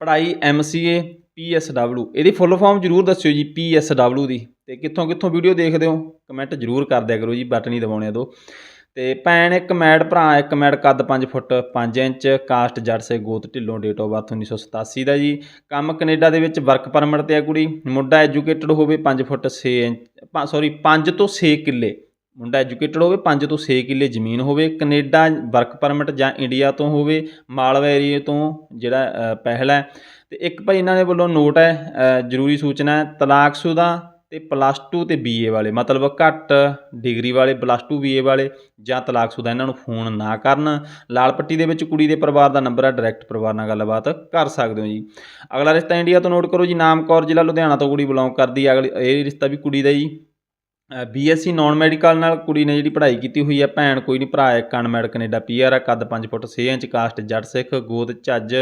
ਪੜ੍ਹਾਈ ਐਮਸੀਏ ਪੀਐਸਡਬਲਯੂ ਇਹਦੀ ਫੁੱਲ ਫਾਰਮ ਜਰੂਰ ਦੱਸਿਓ ਜੀ ਪੀਐਸਡਬਲਯੂ ਦੀ। ਤੇ ਕਿੱਥੋਂ ਕਿੱਥੋਂ ਵੀਡੀਓ ਦੇਖਦੇ ਹੋ? ਕਮੈਂਟ ਜਰੂਰ ਕਰ ਦਿਆ ਕਰੋ ਜੀ ਬਟਨ ਹੀ ਦਬਾਉਣੇ ਆ ਦੋ। ਤੇ ਭੈਣ, ਇੱਕ ਮੈਡ ਭਰਾ, ਇੱਕ ਮੈਡ ਕੱਦ 5 ਫੁੱਟ 5 ਇੰਚ, ਕਾਸਟ ਜੱਟ ਸੇ ਗੋਤ ਢਿੱਲੋਂ ਡੇਟ ਆਫ ਬਰਥ 1987 ਦਾ ਜੀ। ਕੰਮ ਕੈਨੇਡਾ ਦੇ ਵਿੱਚ ਵਰਕ ਪਰਮਿਟ ਤੇ ਆ ਕੁੜੀ। ਮੁੰਡਾ ਐਜੂਕੇਟਡ ਹੋਵੇ 5 ਫੁੱਟ 6 ਇੰਚ ਸੌਰੀ 5 ਤੋਂ 6 ਕਿੱਲੇ। ਮੁੰਡਾ ਐਜੂਕੇਟਡ ਹੋਵੇ 5 ਤੋਂ 6 ਕਿੱਲੇ ਜ਼ਮੀਨ ਹੋਵੇ ਕੈਨੇਡਾ ਵਰਕ ਪਰਮਿਟ ਜਾਂ ਇੰਡੀਆ ਤੋਂ ਹੋਵੇ ਮਾਲਵਾ ਏਰੀਏ ਤੋਂ ਜਿਹੜਾ ਅ, ਪਹਿਲ ਹੈ। ਤੇ ਇੱਕ ਭਾਈ ਇਹਨਾਂ ਦੇ ਵੱਲੋਂ ਨੋਟ ਹੈ ਜ਼ਰੂਰੀ ਸੂਚਨਾ ਹੈ ਤਲਾਕਸ਼ੁਦਾ ਤੇ ਪਲੱਸ 2 ਤੇ ਬੀਏ ਵਾਲੇ ਮਤਲਬ ਘੱਟ ਡਿਗਰੀ ਵਾਲੇ ਪਲੱਸ 2 ਬੀਏ ਵਾਲੇ ਜਾਂ ਤਲਾਕਸ਼ੁਦਾ ਇਹਨਾਂ ਨੂੰ ਫੋਨ ਨਾ ਕਰਨ। ਲਾਲ ਪੱਟੀ ਦੇ ਵਿੱਚ ਕੁੜੀ ਦੇ ਪਰਿਵਾਰ ਦਾ ਨੰਬਰ ਹੈ ਡਾਇਰੈਕਟ ਪਰਿਵਾਰ ਨਾਲ ਗੱਲਬਾਤ ਕਰ ਸਕਦੇ ਹੋ ਜੀ। ਅਗਲਾ ਰਿਸ਼ਤਾ ਇੰਡੀਆ ਤੋਂ ਨੋਟ ਕਰੋ ਜੀ ਨਾਮ ਕੌਰ ਜ਼ਿਲ੍ਹਾ ਲੁਧਿਆਣਾ ਤੋਂ ਕੁੜੀ ਬਿਲੋਂਗ ਕਰਦੀ ਹੈ। ਅਗਲੀ ਇਹ ਰਿਸ਼ਤਾ ਵੀ ਕੁੜੀ ਦਾ ਜੀ ਬੀਐਸਸੀ ਨਾਨ ਮੈਡੀਕਲ ਨਾਲ ਕੁੜੀ ਨੇ ਜਿਹੜੀ ਪੜ੍ਹਾਈ ਕੀਤੀ ਹੋਈ ਹੈ ਭੈਣ ਕੋਈ ਨਹੀਂ ਭਰਾ ਇੱਕ ਅਨਮੈਡ ਕੈਨੇਡਾ ਪੀਆਰ ਹੈ ਕੱਦ 5 ਫੁੱਟ 6 ਇੰਚ ਕਾਸਟ ਜੱਟ ਸਿੱਖ ਗੋਦ ਝੱਜ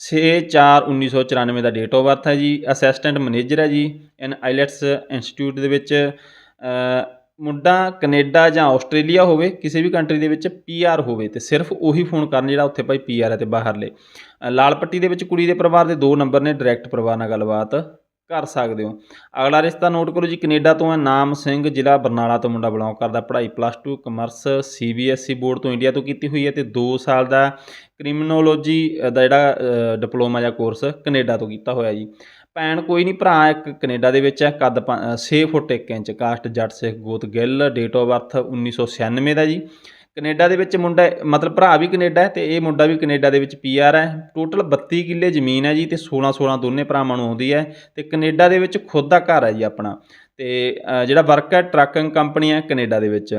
6/4/1994 ਦਾ ਡੇਟ ਆਫ ਬਰਥ ਹੈ ਜੀ ਅਸਿਸਟੈਂਟ ਮੈਨੇਜਰ ਹੈ ਜੀ ਇਨ ਆਈਲੈਟਸ ਇੰਸਟੀਚਿਊਟ ਦੇ ਵਿੱਚ ਅ, ਮੁੰਡਾ ਕੈਨੇਡਾ ਜਾਂ ਆਸਟ੍ਰੇਲੀਆ ਹੋਵੇ ਕਿਸੇ ਵੀ ਕੰਟਰੀ ਦੇ ਵਿੱਚ ਪੀਆਰ ਹੋਵੇ ਤੇ ਸਿਰਫ ਉਹੀ ਫੋਨ ਕਰਨ ਜਿਹੜਾ ਉੱਥੇ ਭਾਈ ਪੀਆਰ ਹੈ ਤੇ ਬਾਹਰਲੇ। ਅ, ਲਾਲ ਪੱਟੀ ਦੇ ਵਿੱਚ ਕੁੜੀ ਦੇ ਪਰਿਵਾਰ ਦੇ ਦੋ ਨੰਬਰ ਨੇ ਡਾਇਰੈਕਟ ਪਰਿਵਾਰ ਨਾਲ ਗੱਲਬਾਤ। ਕਰ ਸਕਦੇ ਹੋ। ਅਗਲਾ ਰਿਸ਼ਤਾ ਨੋਟ ਕਰੋ ਜੀ, ਕੈਨੇਡਾ ਤੋਂ ਹੈ ਨਾਮ ਸਿੰਘ, ਜ਼ਿਲ੍ਹਾ ਬਰਨਾਲਾ ਤੋਂ ਮੁੰਡਾ ਬਿਲੋਂਗ ਕਰਦਾ। ਪੜ੍ਹਾਈ ਪਲੱਸ 2 ਕਮਰਸ ਸੀਬੀਐਸਈ ਬੋਰਡ ਤੋਂ ਇੰਡੀਆ ਤੋਂ ਕੀਤੀ ਹੋਈ ਹੈ ਤੇ 2 ਸਾਲ ਦਾ ਕ੍ਰਿਮੀਨੋਲੋਜੀ ਦਾ ਜਿਹੜਾ ਡਿਪਲੋਮਾ ਜਾਂ ਕੋਰਸ ਕੈਨੇਡਾ ਤੋਂ ਕੀਤਾ ਹੋਇਆ ਜੀ। ਭੈਣ ਕੋਈ ਨਹੀਂ, ਭਰਾ ਇੱਕ ਕੈਨੇਡਾ ਦੇ ਵਿੱਚ ਹੈ, ਕੱਦ 6 ਫੁੱਟ 1 ਇੰਚ, ਕਾਸਟ ਜੱਟ ਸਿੱਖ ਗੋਤ ਗਿੱਲ ਡੇਟ ਆਫ ਬਰਥ 1996 ਦਾ ਜੀ। ਕੈਨੇਡਾ ਦੇ ਵਿੱਚ ਮੁੰਡਾ ਮਤਲਬ ਭਰਾ ਵੀ ਕੈਨੇਡਾ ਹੈ ਤੇ ਇਹ ਮੁੰਡਾ ਵੀ ਕੈਨੇਡਾ ਦੇ ਵਿੱਚ ਪੀਆਰ ਹੈ। ਟੋਟਲ 32 ਕਿੱਲੇ ਜ਼ਮੀਨ ਹੈ ਜੀ ਤੇ 16 16 ਦੋਨੇ ਭਰਾਵਾਂ ਨੂੰ ਆਉਂਦੀ ਹੈ ਤੇ ਕੈਨੇਡਾ ਦੇ ਵਿੱਚ ਖੁਦ ਦਾ ਘਰ ਹੈ ਜੀ ਆਪਣਾ ਤੇ ਜਿਹੜਾ ਵਰਕ ਹੈ ਟਰੱਕਿੰਗ ਕੰਪਨੀ ਹੈ ਕੈਨੇਡਾ ਦੇ ਵਿੱਚ।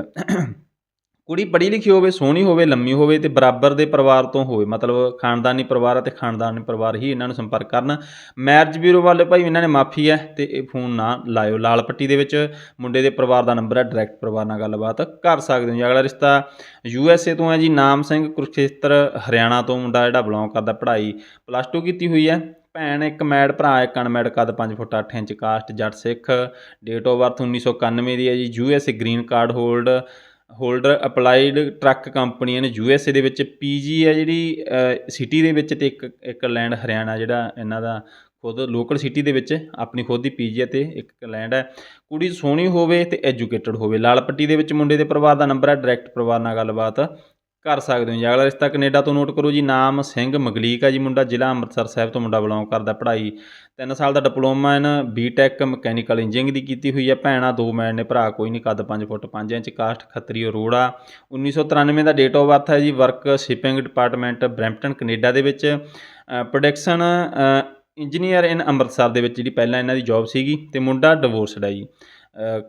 ਕੁੜੀ ਪੜ੍ਹੀ ਲਿਖੀ ਹੋਵੇ, ਸੋਹਣੀ ਹੋਵੇ, ਲੰਮੀ ਹੋਵੇ ਤੇ ਬਰਾਬਰ ਦੇ ਪਰਿਵਾਰ ਤੋਂ ਹੋਵੇ, ਮਤਲਬ ਖਾਨਦਾਨੀ ਪਰਿਵਾਰ ਅਤੇ ਖਾਨਦਾਨੀ ਪਰਿਵਾਰ ਹੀ ਇਹਨਾਂ ਨੂੰ ਸੰਪਰਕ ਕਰਨ। ਮੈਰਿਜ ਬਿਊਰੋ ਵਾਲੇ ਭਾਈ ਇਹਨਾਂ ਨੇ ਮਾਫੀ ਹੈ ਤੇ ਇਹ ਫੋਨ ਨਾ ਲਾਇਓ। ਲਾਲ ਪੱਟੀ ਦੇ ਵਿੱਚ ਮੁੰਡੇ ਦੇ ਪਰਿਵਾਰ ਦਾ ਨੰਬਰ ਹੈ ਡਾਇਰੈਕਟ ਪਰਿਵਾਰ ਨਾਲ ਗੱਲਬਾਤ ਕਰ ਸਕਦੇ ਹੋ ਜੀ। ਅਗਲਾ ਰਿਸ਼ਤਾ ਯੂ ਐਸ ਏ ਤੋਂ ਹੈ ਜੀ, ਨਾਮ ਸਿੰਘ ਕੁਰਖੇਤਰ ਹਰਿਆਣਾ ਤੋਂ ਮੁੰਡਾ ਜਿਹੜਾ ਬਿਲੋਂਗ ਕਰਦਾ, ਪੜ੍ਹਾਈ ਪਲੱਸ 2 ਕੀਤੀ ਹੋਈ ਹੈ। ਭੈਣ ਇੱਕ ਮੈਡ ਭਰਾ ਇੱਕ ਅਨਮੈਡ ਕੱਦ 5 ਫੁੱਟ 8 inch, caste, Jatt Sikh date of birth 1991 ਦੀ ਹੈ ਜੀ। U S A green card hold holder applied truck ਕੰਪਨੀਆਂ ਨੇ ਯੂ ਐਸ ਏ ਦੇ ਵਿੱਚ, ਪੀ ਜੀ ਹੈ ਜਿਹੜੀ ਸਿਟੀ ਦੇ ਵਿੱਚ ਤੇ ਇੱਕ ਇੱਕ ਲੈਂਡ ਹਰਿਆਣਾ ਜਿਹੜਾ ਇਹਨਾਂ ਦਾ ਖੁਦ ਲੋਕਲ ਸਿਟੀ ਦੇ ਵਿੱਚ, ਆਪਣੀ ਖੁਦ ਦੀ ਪੀਜੀ ਹੈ ਤੇ ਇੱਕ ਲੈਂਡ ਹੈ। ਕੁੜੀ ਸੋਹਣੀ ਹੋਵੇ ਤੇ ਐਜੂਕੇਟਡ ਹੋਵੇ। ਲਾਲ ਪੱਟੀ ਦੇ ਵਿੱਚ ਮੁੰਡੇ ਦੇ ਪਰਿਵਾਰ ਦਾ ਨੰਬਰ ਹੈ, ਡਾਇਰੈਕਟ ਪਰਿਵਾਰ ਨਾਲ ਗੱਲਬਾਤ। ਕਰ ਸਕਦੇ ਹੋ ਜੀ। ਅਗਲਾ ਰਿਸ਼ਤਾ ਕੈਨੇਡਾ ਤੋਂ ਨੋਟ ਕਰੋ ਜੀ। ਨਾਮ ਸਿੰਘ ਮਗਲੀਕ ਆ ਜੀ ਮੁੰਡਾ। ਜ਼ਿਲ੍ਹਾ ਅੰਮ੍ਰਿਤਸਰ ਸਾਹਿਬ ਤੋਂ ਮੁੰਡਾ ਬਿਲੋਂਗ ਕਰਦਾ ਪੜ੍ਹਾਈ। 3 ਸਾਲ ਦਾ diploma in BTech mechanical engineering ਦੀ ਕੀਤੀ ਹੋਈ ਹੈ ਭੈਣਾਂ ਦੋ ਮੈਨ ਨੇ ਭਰਾ, ਕੋਈ ਨਹੀਂ। ਕੱਦ 5 ਫੁੱਟ 5 ਇੰਚ, ਕਾਸਟ, ਖੱਤਰੀ ਅਰੋੜਾ 1993 ਦਾ ਡੇਟ ਆਫ ਬਰਥ ਹੈ ਜੀ। Work shipping department Brampton, Canada ਦੇ ਵਿੱਚ। ਪ੍ਰੋਡਕਸ਼ਨ ਇੰਜੀਨੀਅਰ ਇਨ ਅੰਮ੍ਰਿਤਸਰ ਦੇ ਵਿੱਚ। ਜਿਹੜੀ ਪਹਿਲਾਂ ਇਹਨਾਂ ਦੀ ਜੌਬ ਸੀਗੀ। ਤੇ ਮੁੰਡਾ ਡਿਵੋਰਸਡ ਹੈ ਜੀ।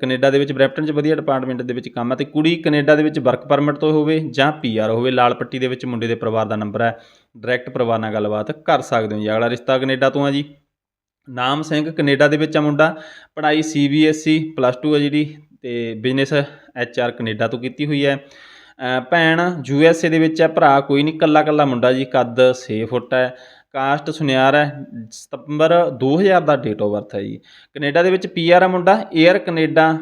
ਕੈਨੇਡਾ ਦੇ ਵਿੱਚ ਬਰੈਂਪਟਨ 'ਚ ਵਧੀਆ ਡਿਪਾਰਟਮੈਂਟ ਦੇ ਵਿੱਚ ਕੰਮ ਹੈ ਤੇ ਕੁੜੀ ਕੈਨੇਡਾ ਦੇ ਵਿੱਚ ਵਰਕ ਪਰਮਿਟ ਤੋਂ ਹੋਵੇ ਜਾਂ ਪੀਆਰ ਹੋਵੇ ਲਾਲ ਪੱਟੀ ਦੇ ਵਿੱਚ ਮੁੰਡੇ ਦੇ ਪਰਿਵਾਰ ਦਾ ਨੰਬਰ ਹੈ ਡਾਇਰੈਕਟ ਪਰਿਵਾਰ ਨਾਲ ਗੱਲਬਾਤ ਕਰ ਸਕਦੇ ਹੋ ਜੀ। ਅਗਲਾ ਰਿਸ਼ਤਾ ਕੈਨੇਡਾ ਤੋਂ ਆ ਜੀ। ਨਾਮ ਸਿੰਘ ਕੈਨੇਡਾ ਦੇ ਵਿੱਚ ਆ ਮੁੰਡਾ। ਪੜ੍ਹਾਈ ਸੀਬੀਐਸਈ ਪਲੱਸ 2 ਹੈ ਜਿਹੜੀ ਤੇ ਬਿਜ਼ਨਸ ਐਚਆਰ ਕੈਨੇਡਾ ਤੋਂ ਕੀਤੀ ਹੋਈ ਹੈ। ਅ, ਭੈਣ ਯੂਐਸਏ ਦੇ ਵਿੱਚ ਹੈ ਭਰਾ ਕੋਈ ਨਹੀਂ ਕੱਲਾ ਕੱਲਾ ਮੁੰਡਾ ਜੀ ਕੱਦ 6 ਫੁੱਟ ਹੈ। ਕਾਸਟ ਸੁਨਿਆਰ ਹੈ, ਸਤੰਬਰ 2000 ਦਾ ਡੇਟ ਆਫ ਬਰਥ ਹੈ ਜੀ। ਕੈਨੇਡਾ ਦੇ ਵਿੱਚ ਪੀਆਰ ਹੈ ਮੁੰਡਾ 에ਅਰ ਕੈਨੇਡਾ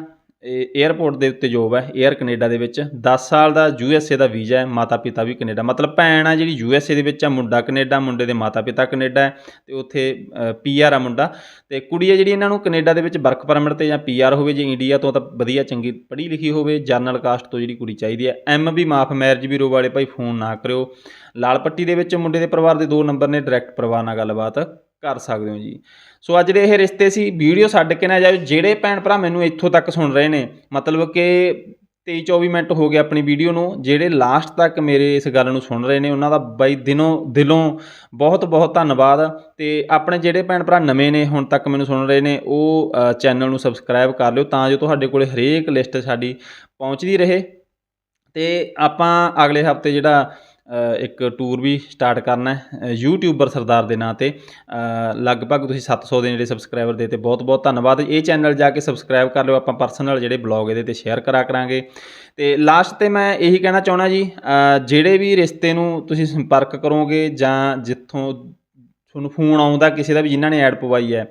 에ਅਰਪੋਰਟ ਦੇ ਉੱਤੇ ਜੋਬ ਹੈ 에ਅਰ ਕੈਨੇਡਾ ਦੇ ਵਿੱਚ। 10 ਸਾਲ ਦਾ ਯੂਐਸਏ ਦਾ ਵੀਜ਼ਾ ਹੈ ਮਾਤਾ ਪਿਤਾ ਵੀ ਕੈਨੇਡਾ। ਮਤਲਬ ਭੈਣ ਆ ਜਿਹੜੀ ਯੂਐਸਏ ਦੇ ਵਿੱਚ ਆ, ਮੁੰਡਾ ਕੈਨੇਡਾ, ਮੁੰਡੇ ਦੇ ਮਾਤਾ ਪਿਤਾ ਕੈਨੇਡਾ ਹੈ ਤੇ ਉੱਥੇ ਪੀਆਰ ਆ ਮੁੰਡਾ। ਤੇ ਕੁੜੀ ਹੈ ਜਿਹੜੀ ਇਹਨਾਂ ਨੂੰ ਕੈਨੇਡਾ ਦੇ ਵਿੱਚ ਵਰਕ ਪਰਮਿਟ ਤੇ ਜਾਂ ਪੀਆਰ ਹੋਵੇ ਜੇ ਇੰਡੀਆ ਤੋਂ ਤਾਂ ਵਧੀਆ ਚੰਗੀ ਪੜ੍ਹੀ ਲਿਖੀ ਹੋਵੇ ਜਰਨਲ ਕਾਸਟ ਤੋਂ ਜਿਹੜੀ ਕੁੜੀ ਚਾਹੀਦੀ ਹੈ। ਐਮ ਵੀ ਮਾਫ ਮੈਰਿਜ ਬਿਊਰੋ ਵਾਲੇ ਭਾਈ ਫੋਨ ਨਾ ਕਰਿਓ। ਲਾਲ ਪੱਟੀ ਦੇ ਵਿੱਚ ਮੁੰਡੇ ਦੇ ਪਰਿਵਾਰ ਦੇ ਦੋ ਨੰਬਰ ਨੇ ਡਾਇਰੈਕਟ ਪਰਿਵਾਰ ਨਾਲ ਗੱਲਬਾਤ। ਕਰ ਸਕਦੇ ਹੋ ਜੀ। ਸੋ ਅੱਜ ਦੇ ਇਹ ਰਿਸ਼ਤੇ ਸੀ, ਵੀਡੀਓ ਛੱਡ ਕੇ ਨਾ ਜਾਇਓ। ਜਿਹੜੇ ਭੈਣ ਭਰਾ ਮੈਨੂੰ ਇੱਥੋਂ ਤੱਕ ਸੁਣ ਰਹੇ ਨੇ, ਮਤਲਬ ਕਿ 23 24 ਮਿੰਟ ਹੋ ਗਏ ਆਪਣੀ ਵੀਡੀਓ ਨੂੰ, ਜਿਹੜੇ ਲਾਸਟ ਤੱਕ ਮੇਰੇ ਇਸ ਗੱਲ ਨੂੰ ਸੁਣ ਰਹੇ ਨੇ, ਉਹਨਾਂ ਦਾ ਬਾਈ ਦਿਨੋਂ, ਦਿਲੋਂ ਬਹੁਤ ਬਹੁਤ ਧੰਨਵਾਦ। ਤੇ ਆਪਣੇ ਜਿਹੜੇ ਭੈਣ ਭਰਾ ਨਵੇਂ ਨੇ, ਹੁਣ ਤੱਕ ਮੈਨੂੰ ਸੁਣ ਰਹੇ ਨੇ, ਉਹ ਚੈਨਲ ਨੂੰ ਸਬਸਕ੍ਰਾਈਬ ਕਰ ਲਿਓ ਤਾਂ ਜੋ ਤੁਹਾਡੇ ਕੋਲੇ ਹਰੇਕ ਲਿਸਟ ਸਾਡੀ ਪਹੁੰਚਦੀ ਰਹੇ। ਤੇ ਆਪਾਂ ਅਗਲੇ ਹਫ਼ਤੇ ਜਿਹੜਾ ਇੱਕ ਟੂਰ ਵੀ ਸਟਾਰਟ ਕਰਨਾ ਹੈ ਯੂਟਿਊਬਰ ਸਰਦਾਰ ਦੇ ਨਾਂ ਤੇ। ਲਗਭਗ ਤੁਸੀਂ 700 ਦੇ ਜਿਹੜੇ ਸਬਸਕ੍ਰਾਈਬਰ ਦੇ ਤੇ ਬਹੁਤ ਬਹੁਤ ਧੰਨਵਾਦ। ਇਹ ਚੈਨਲ ਜਾ ਕੇ ਸਬਸਕ੍ਰਾਈਬ ਕਰ ਲਿਓ, ਆਪਾਂ ਪਰਸਨਲ ਜਿਹੜੇ ਬਲੌਗ ਇਹਦੇ ਤੇ ਸ਼ੇਅਰ ਕਰਾ ਕਰਾਂਗੇ। ਤੇ ਲਾਸਟ ਤੇ ਮੈਂ ਇਹੀ ਕਹਿਣਾ ਚਾਹਣਾ ਜੀ ਜਿਹੜੇ ਵੀ ਰਿਸ਼ਤੇ ਨੂੰ ਤੁਸੀਂ ਸੰਪਰਕ ਕਰੋਗੇ ਜਾਂ ਜਿੱਥੋਂ ਤੁਹਾਨੂੰ ਫੋਨ ਆਉਂਦਾ, ਕਿਸੇ ਦਾ ਵੀ ਜਿਨ੍ਹਾਂ ਨੇ ਐਡ ਪਵਾਈ ਹੈ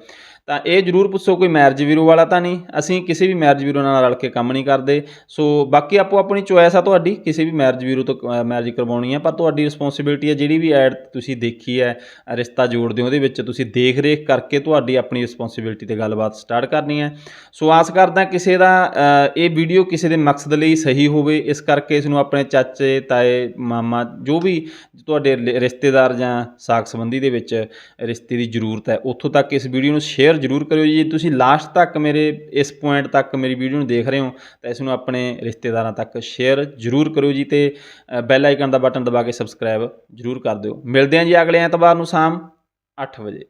ਤਾਂ ਇਹ ਜਰੂਰ ਪੁੱਛੋ, ਕੋਈ ਮੈਰਿਜ ਵੀਰੋ ਵਾਲਾ ਤਾਂ ਨਹੀਂ। ਅਸੀਂ ਕਿਸੇ ਵੀ ਮੈਰਿਜ ਵੀਰੋ ਨਾਲ ਰਲ ਕੇ ਕੰਮ ਨਹੀਂ ਕਰਦੇ। ਸੋ ਬਾਕੀ ਆਪੋ ਆਪਣੀ ਚੋਇਸ ਆ ਤੁਹਾਡੀ, ਕਿਸੇ ਵੀ ਮੈਰਿਜ ਵੀਰੋ ਤੋਂ ਮੈਰਿਜ ਕਰਵਾਉਣੀ ਹੈ ਪਰ ਤੁਹਾਡੀ ਰਿਸਪੌਂਸਿਬਿਲਟੀ ਹੈ ਜਿਹੜੀ ਵੀ ਐਡ ਤੁਸੀਂ ਦੇਖੀ ਹੈ, ਰਿਸ਼ਤਾ ਜੋੜਦੇ ਹੋ, ਉਹਦੇ ਵਿੱਚ ਤੁਸੀਂ ਦੇਖ ਰੇਖ ਕਰਕੇ ਤੁਹਾਡੀ ਆਪਣੀ ਰਿਸਪੌਂਸਿਬਿਲਟੀ ਤੇ ਗੱਲਬਾਤ ਸਟਾਰਟ ਕਰਨੀ ਹੈ। ਸੋ ਆਸ ਕਰਦਾ ਕਿਸੇ ਦਾ ਇਹ ਵੀਡੀਓ ਕਿਸੇ ਦੇ ਮਕਸਦ ਲਈ ਸਹੀ ਹੋਵੇ, ਇਸ ਕਰਕੇ ਇਸ ਨੂੰ ਆਪਣੇ ਚਾਚੇ, ਤਾਏ, ਮਾਮਾ, ਜੋ ਵੀ ਤੁਹਾਡੇ ਰਿਸ਼ਤੇਦਾਰ ਜਾਂ ਸਾਕ ਸੰਬੰਧੀ ਦੇ ਵਿੱਚ ਰਿਸ਼ਤੇ ਦੀ ਜ਼ਰੂਰਤ ਹੈ, ਉੱਥੋਂ ਤੱਕ ਇਸ ਵੀਡੀਓ ਨੂੰ ਸ਼ੇਅਰ ਜ਼ਰੂਰ ਕਰਿਓ ਜੀ। ਤੁਸੀਂ ਲਾਸਟ ਤੱਕ ਮੇਰੇ, ਇਸ ਪੁਆਇੰਟ ਤੱਕ ਮੇਰੀ ਵੀਡੀਓ ਨੂੰ ਦੇਖ ਰਹੇ ਹੋ, ਤਾਂ ਇਸ ਨੂੰ ਆਪਣੇ ਰਿਸ਼ਤੇਦਾਰਾਂ ਤੱਕ ਸ਼ੇਅਰ ਜ਼ਰੂਰ ਕਰਿਓ ਜੀ ਤੇ ਬੈਲ ਆਈਕਨ ਦਾ ਬਟਨ ਦਬਾ ਕੇ ਸਬਸਕ੍ਰਾਈਬ ਜ਼ਰੂਰ ਕਰ ਦਿਓ। ਮਿਲਦੇ ਹਾਂ ਜੀ ਅਗਲੇ ਐਤਵਾਰ ਨੂੰ ਸ਼ਾਮ 8 ਵਜੇ।